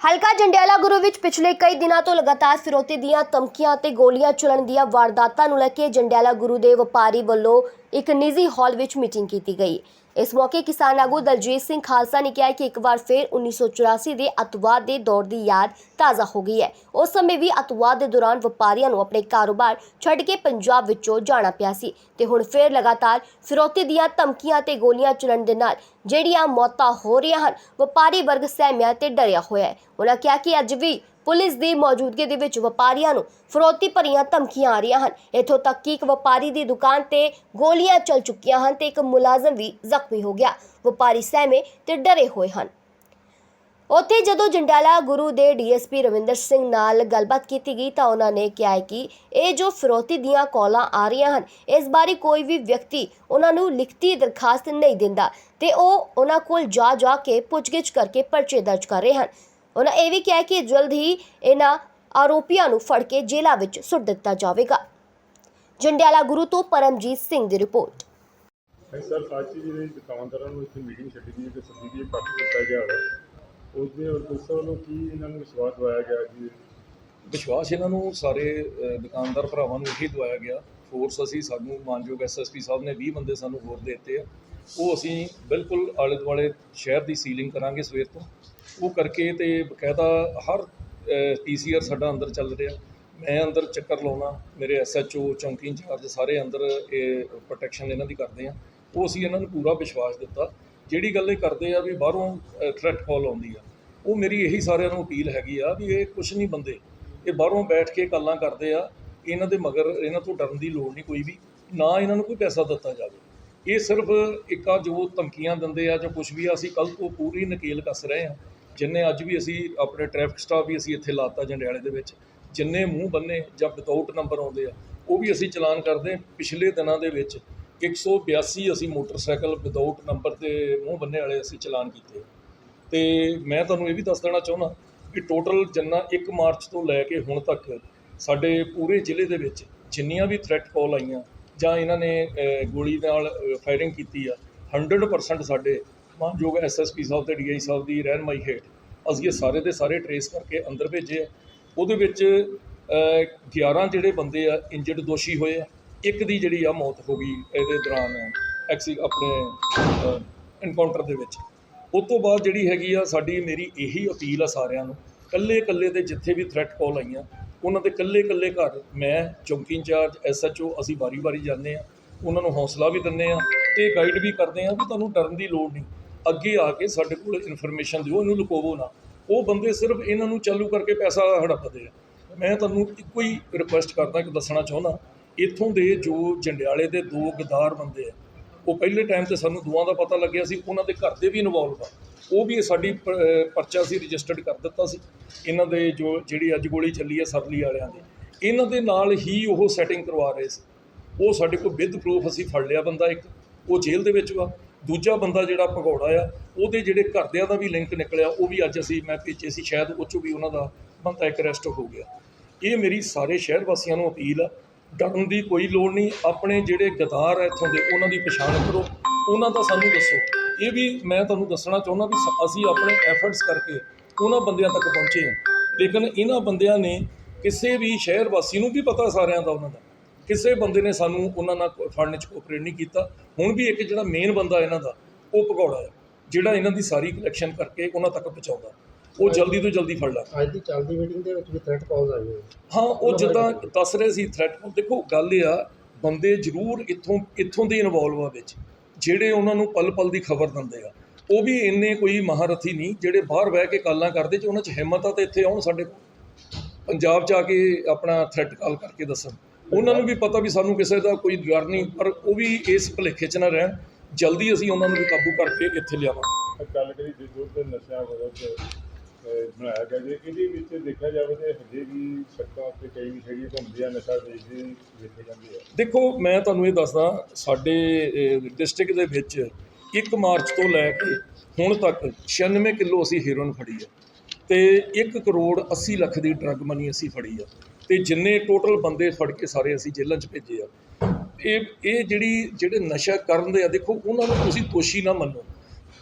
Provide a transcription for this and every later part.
ਹਲਕਾ ਜੰਡਿਆਲਾ ਗੁਰੂ ਵਿੱਚ ਪਿਛਲੇ ਕਈ ਦਿਨਾਂ ਤੋਂ ਲਗਾਤਾਰ ਫਿਰੋਤੀ ਦੀਆਂ ਧਮਕੀਆਂ ਅਤੇ ਗੋਲੀਆਂ ਚਲਣ ਦੀਆਂ ਵਾਰਦਾਤਾਂ ਨੂੰ ਲੈ ਕੇ ਜੰਡਿਆਲਾ ਗੁਰੂ ਦੇ ਵਪਾਰੀ ਵੱਲੋਂ ਇੱਕ ਨਿੱਜੀ ਹਾਲ ਵਿੱਚ ਮੀਟਿੰਗ ਕੀਤੀ ਗਈ। ਇਸ ਮੌਕੇ ਕਿਸਾਨ ਆਗੂ ਦਲਜੀਤ ਸਿੰਘ ਖਾਲਸਾ ਨੇ ਕਿਹਾ ਕਿ ਇੱਕ ਵਾਰ ਫਿਰ 1984 ਦੇ ਅਤਵਾਦ ਦੇ ਦੌਰ ਦੀ ਯਾਦ ਤਾਜ਼ਾ ਹੋ ਗਈ ਹੈ। ਉਸ ਸਮੇਂ ਵੀ ਅਤਵਾਦ ਦੇ ਦੌਰਾਨ ਵਪਾਰੀਆਂ ਨੂੰ ਆਪਣੇ ਕਾਰੋਬਾਰ ਛੱਡ ਕੇ ਪੰਜਾਬ ਵਿੱਚੋਂ ਜਾਣਾ ਪਿਆ ਸੀ ਤੇ ਹੁਣ ਫਿਰ ਲਗਾਤਾਰ ਫਿਰੌਤੀ ਦੀਆਂ ਧਮਕੀਆਂ ਤੇ ਗੋਲੀਆਂ ਚਲਣ ਦੇ ਨਾਲ ਜਿਹੜੀਆਂ ਮੌਤਾਂ ਹੋ ਰਹੀਆਂ ਹਨ, ਵਪਾਰੀ ਵਰਗ ਸਹਿਮਿਆ ਤੇ ਡਰਿਆ ਹੋਇਆ ਹੈ। ਉਹਨਾਂ ਕਿਹਾ ਕਿ ਅੱਜ ਵੀ ਪੁਲਿਸ ਦੀ ਮੌਜੂਦਗੀ ਦੇ ਵਿੱਚ ਵਪਾਰੀਆਂ ਨੂੰ ਫਰੋਤੀ ਭਰੀਆਂ ਧਮਕੀਆਂ ਆ ਰਹੀਆਂ ਹਨ। ਇੱਥੋਂ ਤੱਕ ਕਿ ਇੱਕ ਵਪਾਰੀ ਦੀ ਦੁਕਾਨ ਤੇ ਗੋਲੀਆਂ ਚੱਲ ਚੁੱਕੀਆਂ ਹਨ ਤੇ ਇੱਕ ਮੁਲਾਜ਼ਮ ਵੀ ਜ਼ਖਮੀ ਹੋ ਗਿਆ। ਵਪਾਰੀ ਸਹਿਮੇ ਤੇ ਡਰੇ ਹੋਏ ਹਨ। ਉੱਥੇ ਜਦੋਂ ਜੰਡਾਲਾ ਗੁਰੂ ਦੇ ਡੀਐਸਪੀ ਰਵਿੰਦਰ ਸਿੰਘ ਨਾਲ ਗੱਲਬਾਤ ਕੀਤੀ ਗਈ ਤਾਂ ਉਹਨਾਂ ਨੇ ਕਿਹਾ ਹੈ ਕਿ ਇਹ ਜੋ ਫਿਰੌਤੀ ਦੀਆਂ ਕਾਲਾਂ ਆ ਰਹੀਆਂ ਹਨ, ਇਸ ਬਾਰੇ ਕੋਈ ਵੀ ਵਿਅਕਤੀ ਉਹਨਾਂ ਨੂੰ ਲਿਖਤੀ ਦਰਖਾਸਤ ਨਹੀਂ ਦਿੰਦਾ ਤੇ ਉਹ ਉਹਨਾਂ ਕੋਲ ਜਾ ਜਾ ਕੇ ਪੁੱਛਗਿੱਛ ਕਰਕੇ ਪਰਚੇ ਦਰਜ ਕਰ ਰਹੇ ਹਨ। ਉਹਨਾਂ ਇਹ ਵੀ ਕਿਹਾ ਕਿ ਜਲਦ ਹੀ ਇਹਨਾਂ ਆਰੋਪੀਆਂ ਨੂੰ ਫੜ ਕੇ ਜੇਲ੍ਹਾਂ ਵਿੱਚ ਸੁੱਟ ਦਿੱਤਾ ਜਾਵੇਗਾ। ਜੰਡਿਆਲਾ ਗੁਰੂ ਤੋਂ ਪਰਮਜੀਤ ਸਿੰਘ ਦੀ ਰਿਪੋਰਟ। ਭਾਈ ਸਰ ਅੱਜ ਦੀ ਜਿਹੜੀ ਦੁਕਾਨਦਾਰਾਂ ਨੂੰ ਇੱਥੇ ਮੀਟਿੰਗ ਛੱਡੀ ਗਈ ਹੈ ਤੇ ਸੱਦੀ ਦੀ ਪੱਖ ਦਿੱਤਾ ਗਿਆ ਹੈ ਉਸ ਦੇ ਉਦੇਸ਼ ਵੱਲੋਂ ਕੀ ਇਹਨਾਂ ਨੂੰ ਵਿਸ਼ਵਾਸ ਦਵਾਇਆ ਗਿਆ ਜੀ? ਵਿਸ਼ਵਾਸ ਇਹਨਾਂ ਨੂੰ ਸਾਰੇ ਅ, ਦੁਕਾਨਦਾਰ ਭਰਾਵਾਂ ਨੂੰ ਇਹੀ ਦਵਾਇਆ ਗਿਆ। ਫੋਰਸ ਅਸੀਂ ਸਾਨੂੰ ਮਾਨਯੋਗ ਐਸਐਸਪੀ ਸਾਹਿਬ ਨੇ 20 ਬੰਦੇ ਸਾਨੂੰ ਹੋਰ ਦੇ ਦਿੱਤੇ ਆ। ਉਹ ਅਸੀਂ ਬਿਲਕੁਲ ਆਲੇ ਦੁਆਲੇ ਸ਼ਹਿਰ ਦੀ ਸੀਲਿੰਗ ਕਰਾਂਗੇ ਸਵੇਰ ਤੋਂ। ਉਹ ਕਰਕੇ ਤੇ ਬਕਾਇਦਾ ਹਰ ਪੀਸੀਆਰ ਸਾਡਾ ਅੰਦਰ ਚੱਲ ਰਿਹਾ। ਮੈਂ ਅੰਦਰ ਚੱਕਰ ਲਾਉਣਾ, ਮੇਰੇ ਐਸਐਚਓ ਚੌਂਕੀ ਇੰਚਾਰਜ ਸਾਰੇ ਅੰਦਰ, ਇਹ ਪ੍ਰੋਟੈਕਸ਼ਨ ਇਹਨਾਂ ਦੀ ਕਰਦੇ ਆ। ਉਹ ਅਸੀਂ ਇਹਨਾਂ ਨੂੰ ਪੂਰਾ ਵਿਸ਼ਵਾਸ ਦਿੱਤਾ। ਜਿਹੜੀ ਗੱਲ ਇਹ ਕਰਦੇ ਆ ਵੀ ਬਾਹਰੋਂ ਥ੍ਰੈਟ ਕਾਲ ਆਉਂਦੀ ਆ, ਉਹ ਮੇਰੀ ਇਹੀ ਸਾਰਿਆਂ ਨੂੰ ਅਪੀਲ ਹੈਗੀ ਆ ਵੀ ਇਹ ਕੁਝ ਨਹੀਂ ਬੰਦੇ, ਇਹ ਬਾਹਰੋਂ ਬੈਠ ਕੇ ਗੱਲਾਂ ਕਰਦੇ ਆ, ਇਹਨਾਂ ਦੇ ਮਗਰ ਇਹਨਾਂ ਤੋਂ ਡਰਨ ਦੀ ਲੋੜ ਨਹੀਂ ਕੋਈ ਵੀ, ਨਾ ਇਹਨਾਂ ਨੂੰ ਕੋਈ ਪੈਸਾ ਦਿੱਤਾ ਜਾਵੇ। ਇਹ ਸਿਰਫ ਇੱਕ ਆ ਜੋ ਧਮਕੀਆਂ ਦਿੰਦੇ ਆ ਜਾਂ ਕੁਝ ਵੀ ਆ, ਅਸੀਂ ਕੱਲ ਤੋਂ ਪੂਰੀ ਨਕੇਲ ਕੱਸ ਰਹੇ ਆ। ਜਿੰਨੇ ਅੱਜ ਵੀ ਅਸੀਂ ਆਪਣੇ ਟ੍ਰੈਫਿਕ ਸਟਾਫ ਵੀ ਅਸੀਂ ਇੱਥੇ ਲਾਤਾ ਜੰਡਿਆਲੇ ਦੇ ਵਿੱਚ, ਜਿੰਨੇ ਮੂੰਹ ਬੰਨੇ ਜਾਂ ਵਿਦਆਊਟ ਨੰਬਰ ਆਉਂਦੇ ਆ, ਉਹ ਵੀ ਅਸੀਂ ਚਲਾਨ ਕਰਦੇ ਪਿਛਲੇ ਦਿਨਾਂ ਦੇ ਵਿੱਚ 182 ਅਸੀਂ ਮੋਟਰਸਾਈਕਲ ਵਿਦਆਊਟ ਨੰਬਰ ਤੇ ਮੂੰਹ ਬੰਨੇ ਵਾਲੇ ਅਸੀਂ ਚਲਾਨ ਕੀਤੇ ਤੇ ਮੈਂ ਤੁਹਾਨੂੰ ਇਹ ਵੀ ਦੱਸ ਦੇਣਾ ਚਾਹੁੰਦਾ ਕਿ ਟੋਟਲ ਜਿੰਨਾ 1 ਮਾਰਚ ਤੋਂ ਲੈ ਕੇ ਹੁਣ ਤੱਕ ਸਾਡੇ ਪੂਰੇ ਜ਼ਿਲ੍ਹੇ ਦੇ ਵਿੱਚ ਜਿੰਨੀਆਂ ਵੀ ਥ੍ਰੈਟ ਕਾਲ ਆਈਆਂ ਜਾਂ ਇਹਨਾਂ ਨੇ ਗੋਲੀ ਨਾਲ ਫਾਇਰਿੰਗ ਕੀਤੀ ਆ 100% ਸਾਡੇ ਮਾਨਯੋਗ ਐਸਐਸਪੀ ਸਾਹਿਬ ਤੇ ਡੀਆਈ ਸਾਹਿਬ ਦੀ ਰਹਿਨਮਾਈ ਹੇਠ ਅਸੀਂ ਇਹ ਸਾਰੇ ਦੇ ਸਾਰੇ ਟਰੇਸ ਕਰਕੇ ਅੰਦਰ ਭੇਜੇ ਆ। ਉਹਦੇ ਵਿੱਚ ਅ, 11 ਜਿਹੜੇ ਬੰਦੇ ਆ ਇੰਜਰਡ ਦੋਸ਼ੀ ਹੋਏ ਆ। ਇੱਕ ਦੀ ਜਿਹੜੀ ਆ ਮੌਤ ਹੋ ਗਈ ਇਹਦੇ ਦੌਰਾਨ ਐਕਸੀ ਆਪਣੇ ਇਨਕਾਊਂਟਰ ਦੇ ਵਿੱਚ। ਉਸ ਤੋਂ ਬਾਅਦ ਜਿਹੜੀ ਹੈਗੀ ਆ ਸਾਡੀ ਮੇਰੀ ਇਹੀ ਅਪੀਲ ਆ ਸਾਰਿਆਂ ਨੂੰ ਕੱਲੇ ਕੱਲੇ ਦੇ ਜਿੱਥੇ ਵੀ ਥ੍ਰੈਟ ਕਾਲ ਆਈਆਂ ਉਹਨਾਂ ਦੇ ਕੱਲੇ ਕੱਲੇ ਘਰ ਮੈਂ ਚੌਂਕੀ ਇੰਚਾਰਜ ਐਸਐਚਓ ਅਸੀਂ ਵਾਰੀ-ਵਾਰੀ ਜਾਂਦੇ ਆ। ਉਹਨਾਂ ਨੂੰ ਹੌਸਲਾ ਵੀ ਦਿੰਦੇ ਆ ਤੇ ਗਾਈਡ ਵੀ ਕਰਦੇ ਆ ਵੀ ਤੁਹਾਨੂੰ ਡਰਨ ਦੀ ਲੋੜ ਨਹੀਂ। ਅੱਗੇ ਆ ਕੇ ਸਾਡੇ ਕੋਲ ਇਨਫੋਰਮੇਸ਼ਨ ਦਿਓ, ਇਹਨੂੰ ਲੁਕੋਵੋ ਨਾ। ਉਹ ਬੰਦੇ ਸਿਰਫ ਇਹਨਾਂ ਨੂੰ ਚਾਲੂ ਕਰਕੇ ਪੈਸਾ ਹੜੱਪਦੇ ਆ। ਮੈਂ ਤੁਹਾਨੂੰ ਇੱਕੋ ਹੀ ਰਿਕੁਐਸਟ ਕਰਦਾ ਕਿ ਦੱਸਣਾ ਚਾਹੁੰਦਾ, ਇੱਥੋਂ ਦੇ ਜੋ ਜੰਡਿਆਲੇ ਦੇ ਦੋ ਗਦਾਰ ਬੰਦੇ ਆ, ਉਹ ਪਹਿਲੇ ਟਾਈਮ ਤੇ ਸਾਨੂੰ ਦੋਵਾਂ ਦਾ ਪਤਾ ਲੱਗਿਆ ਸੀ, ਉਹਨਾਂ ਦੇ ਘਰ ਦੇ ਵੀ ਇਨਵੋਲਵ ਆ। ਉਹ ਵੀ ਸਾਡੀ ਪਰਚਾ ਸੀ ਰਜਿਸਟਰਡ ਕਰ ਦਿੱਤਾ ਸੀ। ਇਹਨਾਂ ਦੇ ਜੋ, ਜਿਹੜੀ ਅੱਜ ਗੋਲੀ ਚੱਲੀ ਹੈ ਸਰਲੀ ਵਾਲਿਆਂ ਦੀ। ਇਹਨਾਂ ਦੇ ਨਾਲ ਹੀ ਉਹ ਸੈਟਿੰਗ ਕਰਵਾ ਰਹੇ ਸੀ। ਉਹ ਸਾਡੇ ਕੋਲ ਵਿਦ ਪ੍ਰੂਫ ਅਸੀਂ ਫੜ ਲਿਆ ਬੰਦਾ ਇੱਕ। ਉਹ ਜੇਲ੍ਹ ਦੇ ਵਿੱਚ ਵਾ। ਦੂਜਾ ਬੰਦਾ ਜਿਹੜਾ ਭਗੌੜਾ ਆ, ਉਹਦੇ ਜਿਹੜੇ ਘਰਦਿਆਂ ਦਾ ਵੀ ਲਿੰਕ ਨਿਕਲਿਆ, ਉਹ ਵੀ ਅੱਜ ਅਸੀਂ ਮੈਂ ਭੇਜੇ ਸੀ, ਸ਼ਾਇਦ ਉਹ 'ਚੋਂ ਵੀ ਉਹਨਾਂ ਦਾ ਬੰਦਾ ਇੱਕ ਅਰੈਸਟ ਹੋ ਗਿਆ। ਇਹ ਮੇਰੀ ਸਾਰੇ ਸ਼ਹਿਰ ਵਾਸੀਆਂ ਨੂੰ ਅਪੀਲ ਆ, ਡਰਨ ਦੀ ਕੋਈ ਲੋੜ ਨਹੀਂ, ਆਪਣੇ ਜਿਹੜੇ ਗਦਾਰ ਆ ਇੱਥੋਂ ਦੇ, ਉਹਨਾਂ ਦੀ ਪਛਾਣ ਕਰੋ। ਉਹਨਾਂ ਦਾ ਸਾਨੂੰ ਦੱਸੋ। ਇਹ ਵੀ ਮੈਂ ਤੁਹਾਨੂੰ ਦੱਸਣਾ ਚਾਹੁੰਦਾ ਵੀ ਸ- ਅਸੀਂ ਆਪਣੇ ਐਫਰਟਸ ਕਰਕੇ ਉਹਨਾਂ ਬੰਦਿਆਂ ਤੱਕ ਪਹੁੰਚੇ ਹਾਂ ਲੇਕਿਨ ਇਹਨਾਂ ਬੰਦਿਆਂ ਨੇ ਕਿਸੇ ਵੀ ਸ਼ਹਿਰ ਵਾਸੀ ਨੂੰ ਵੀ ਪਤਾ ਸਾਰਿਆਂ ਦਾ ਉਹਨਾਂ ਦਾ। ਕਿਸੇ ਬੰਦੇ ਨੇ ਸਾਨੂੰ ਉਹਨਾਂ ਨਾਲ ਫੜਨ 'ਚ ਕੋਆਪਰੇਟ ਨਹੀਂ ਕੀਤਾ। ਹੁਣ ਵੀ ਇੱਕ ਜਿਹੜਾ ਮੇਨ ਬੰਦਾ ਇਹਨਾਂ ਦਾ ਉਹ ਭਗੌੜਾ ਹੈ ਜਿਹੜਾ ਇਹਨਾਂ ਦੀ ਸਾਰੀ ਕਲੈਕਸ਼ਨ ਕਰਕੇ ਉਹਨਾਂ ਤੱਕ ਪਹੁੰਚਾਉਂਦਾ। ਉਹ ਜਲਦੀ ਤੋਂ ਜਲਦੀ ਫੜ ਲਾ। ਅੱਜ ਦੀ ਚੱਲਦੀ ਮੀਟਿੰਗ ਦੇ ਵਿੱਚ ਵੀ ਥ੍ਰੈਟ ਕਾਲਸ ਆਈ ਹੋਈ ਹਾਂ ਉਹ ਜਿੱਦਾਂ ਦੱਸ ਰਹੇ ਸੀ ਥ੍ਰੈਟ ਦੇਖੋ ਗੱਲ ਇਹ ਆ ਬੰਦੇ ਜ਼ਰੂਰ ਇੱਥੋਂ ਇੱਥੋਂ ਦੇ ਇਨਵੋਲਵ ਆ ਵਿੱਚ ਜਿਹੜੇ ਉਹਨਾਂ ਨੂੰ ਪਲ ਪਲ ਦੀ ਖਬਰ ਦਿੰਦੇ ਆ। ਉਹ ਵੀ ਇੰਨੇ ਕੋਈ ਮਹਾਰਥੀ ਨਹੀਂ ਜਿਹੜੇ ਬਾਹਰ ਬਹਿ ਕੇ ਕਾਲਾਂ ਕਰਦੇ ਜੇ ਉਹਨਾਂ 'ਚ ਹਿੰਮਤ ਆ ਤੇ ਇੱਥੇ ਆਉਣ ਸਾਡੇ ਕੋਲ। ਪੰਜਾਬ 'ਚ ਆ ਕੇ ਆਪਣਾ ਥ੍ਰੈਟ ਕਾਲ ਕਰਕੇ ਦੱਸਣ। ਉਹਨਾਂ ਨੂੰ ਵੀ ਪਤਾ ਵੀ ਸਾਨੂੰ ਕਿਸੇ ਦਾ ਕੋਈ ਡਰ ਨਹੀਂ ਪਰ ਉਹ ਵੀ ਇਸ ਭੁਲੇਖੇ 'ਚ ਨਾ ਰਹਿਣ। ਜਲਦੀ ਅਸੀਂ ਉਹਨਾਂ ਨੂੰ ਵੀ ਕਾਬੂ ਕਰਕੇ ਇੱਥੇ ਲਿਆਵਾਂਗੇ। ਗੱਲ ਕਰੀ ਜਿਸ ਦੇ ਨਸ਼ਾ ਵਿਰੁੱਧ ਬਣਾਇਆ ਗਿਆ ਜੇ ਇਹਦੇ ਵਿੱਚ ਦੇਖਿਆ ਜਾਵੇ ਤੇ ਹਜੇ ਵੀ ਸੜਕਾਂ ਤੇ ਕਈ ਜਿਹੜੀਆਂ ਘੁੰਮਦੀਆਂ ਨਸ਼ਾ ਵੇਚਦੇ ਵੇਖੇ ਜਾਂਦੇ ਆ। ਦੇਖੋ ਮੈਂ ਤੁਹਾਨੂੰ ਇਹ ਦੱਸਦਾ ਸਾਡੇ ਡਿਸਟ੍ਰਿਕਟ ਦੇ ਵਿੱਚ 1 ਮਾਰਚ ਤੋਂ ਲੈ ਕੇ ਹੁਣ ਤੱਕ 96 ਕਿਲੋ ਅਸੀਂ ਹੀਰੋਇਨ ਫੜੀ ਆ ਤੇ 1 ਕਰੋੜ 80 ਲੱਖ ਦੀ ਡਰੱਗ ਮਨੀ ਅਸੀਂ ਫੜੀ ਆ। ਤੇ ਜਿੰਨੇ ਟੋਟਲ ਬੰਦੇ ਫੜ ਕੇ ਸਾਰੇ ਅਸੀਂ ਜੇਲ੍ਹਾਂ 'ਚ ਭੇਜੇ ਆ। ਇਹ ਇਹ ਜਿਹੜੀ, ਜਿਹੜੇ ਨਸ਼ਾ ਕਰਨ ਦੇ ਆ, ਦੇਖੋ, ਉਹਨਾਂ ਨੂੰ ਤੁਸੀਂ ਦੋਸ਼ੀ ਨਾ ਮੰਨੋ।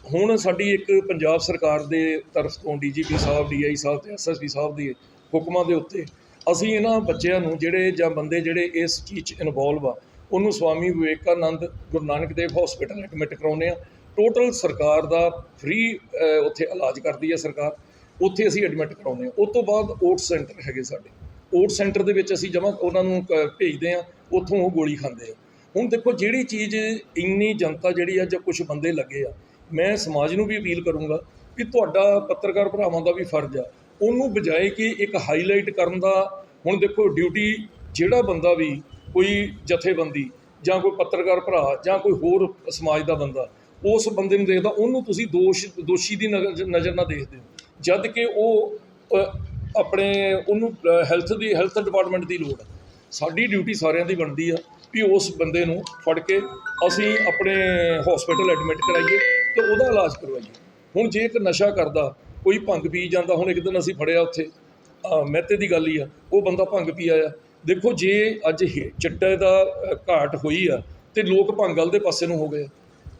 ਹੁਣ ਸਾਡੀ ਇੱਕ ਪੰਜਾਬ ਸਰਕਾਰ ਦੇ ਤਰਫ ਤੋਂ ਡੀਜੀਪੀ ਸਾਹਿਬ, ਡੀਆਈ ਸਾਹਿਬ ਤੇ ਐਸਐਸਪੀ ਸਾਹਿਬ ਦੇ ਹੁਕਮਾਂ ਦੇ ਉੱਤੇ ਅਸੀਂ ਇਹਨਾਂ ਬੱਚਿਆਂ ਨੂੰ ਜਿਹੜੇ ਜਾਂ ਬੰਦੇ ਜਿਹੜੇ ਇਸ ਚੀਜ਼ 'ਚ ਇਨਵੋਲਵ ਆ, ਉਹਨੂੰ ਸਵਾਮੀ ਵਿਵੇਕਾਨੰਦ ਗੁਰੂ ਨਾਨਕ ਦੇਵ ਹਸਪੀਟਲ ਐਡਮਿਟ ਕਰਾਉਂਦੇ ਆ। ਟੋਟਲ ਸਰਕਾਰ ਦਾ ਫ੍ਰੀ ਉੱਥੇ ਇਲਾਜ ਕਰਦੀ ਹੈ ਸਰਕਾਰ, ਉੱਥੇ ਅਸੀਂ ਐਡਮਿਟ ਕਰਾਉਂਦੇ ਆ। ਉਸ ਤੋਂ ਬਾਅਦ ਓਟ ਸੈਂਟਰ ਹੈਗੇ ਸਾਡੇ। ਓਟ ਸੈਂਟਰ ਦੇ ਵਿੱਚ ਅਸੀਂ ਜਮਾ ਉਹਨਾਂ ਨੂੰ ਕ- ਭੇਜਦੇ ਆ ਉੱਥੋਂ ਉਹ ਗੋਲੀ ਖਾਂਦੇ ਆ। ਹੁਣ ਦੇਖੋ ਜਿਹੜੀ ਚੀਜ਼ ਇੰਨੀ ਜਨਤਾ ਜਿਹੜੀ ਆ ਜਾਂ ਕੁਝ ਬੰਦੇ ਲੱਗੇ ਆ, ਮੈਂ ਸਮਾਜ ਨੂੰ ਵੀ ਅਪੀਲ ਕਰੂੰਗਾ ਕਿ ਤੁਹਾਡਾ ਪੱਤਰਕਾਰ ਭਰਾਵਾਂ ਦਾ ਵੀ ਫਰਜ਼ ਆ। ਉਹਨੂੰ ਬਜਾਏ ਕਿ ਇੱਕ ਹਾਈਲਾਈਟ ਕਰਨ ਦਾ, ਹੁਣ ਦੇਖੋ ਡਿਊਟੀ ਜਿਹੜਾ ਬੰਦਾ ਵੀ ਕੋਈ ਜਥੇਬੰਦੀ ਜਾਂ ਕੋਈ ਪੱਤਰਕਾਰ ਭਰਾ ਜਾਂ ਕੋਈ ਹੋਰ ਸਮਾਜ ਦਾ ਬੰਦਾ, ਉਸ ਬੰਦੇ ਨੂੰ ਦੇਖਦਾ, ਉਹਨੂੰ ਤੁਸੀਂ ਦੋਸ਼, ਦੋਸ਼ੀ ਦੀ ਨਜ਼ਰ ਨਜ਼ਰ ਨਾਲ ਦੇਖਦੇ ਹੋ। ਜਦ ਕਿ ਉਹ ਆਪਣੇ ਉਹਨੂੰ ਹੈਲਥ ਦੀ ਹੈਲਥ ਡਿਪਾਰਟਮੈਂਟ ਦੀ ਲੋੜ ਹੈ ਸਾਡੀ ਡਿਊਟੀ ਸਾਰਿਆਂ ਦੀ ਬਣਦੀ ਆ ਵੀ ਉਸ ਬੰਦੇ ਨੂੰ ਫੜ ਕੇ ਅਸੀਂ ਆਪਣੇ ਹਸਪੀਟਲ ਐਡਮਿਟ ਕਰਾਈਏ ਤੇ ਉਹਦਾ ਇਲਾਜ ਕਰਵਾਈਏ। ਹੁਣ ਜੇ ਇੱਕ ਨਸ਼ਾ ਕਰਦਾ, ਕੋਈ ਭੰਗ ਪੀ ਜਾਂਦਾ, ਹੁਣ ਇੱਕ ਦਿਨ ਅਸੀਂ ਫੜਿਆ ਉੱਥੇ ਮਹਿਤੇ ਦੀ ਗੱਲ ਹੀ ਆ, ਉਹ ਬੰਦਾ ਭੰਗ ਪੀ ਆਇਆ। ਦੇਖੋ ਜੇ ਅੱਜ ਇਹ ਚਿੱਟੇ ਦਾ ਘਾਟ ਹੋਈ ਆ ਤੇ ਲੋਕ ਭੰਗ ਵੱਲ ਦੇ ਪਾਸੇ ਨੂੰ ਹੋ ਗਏ।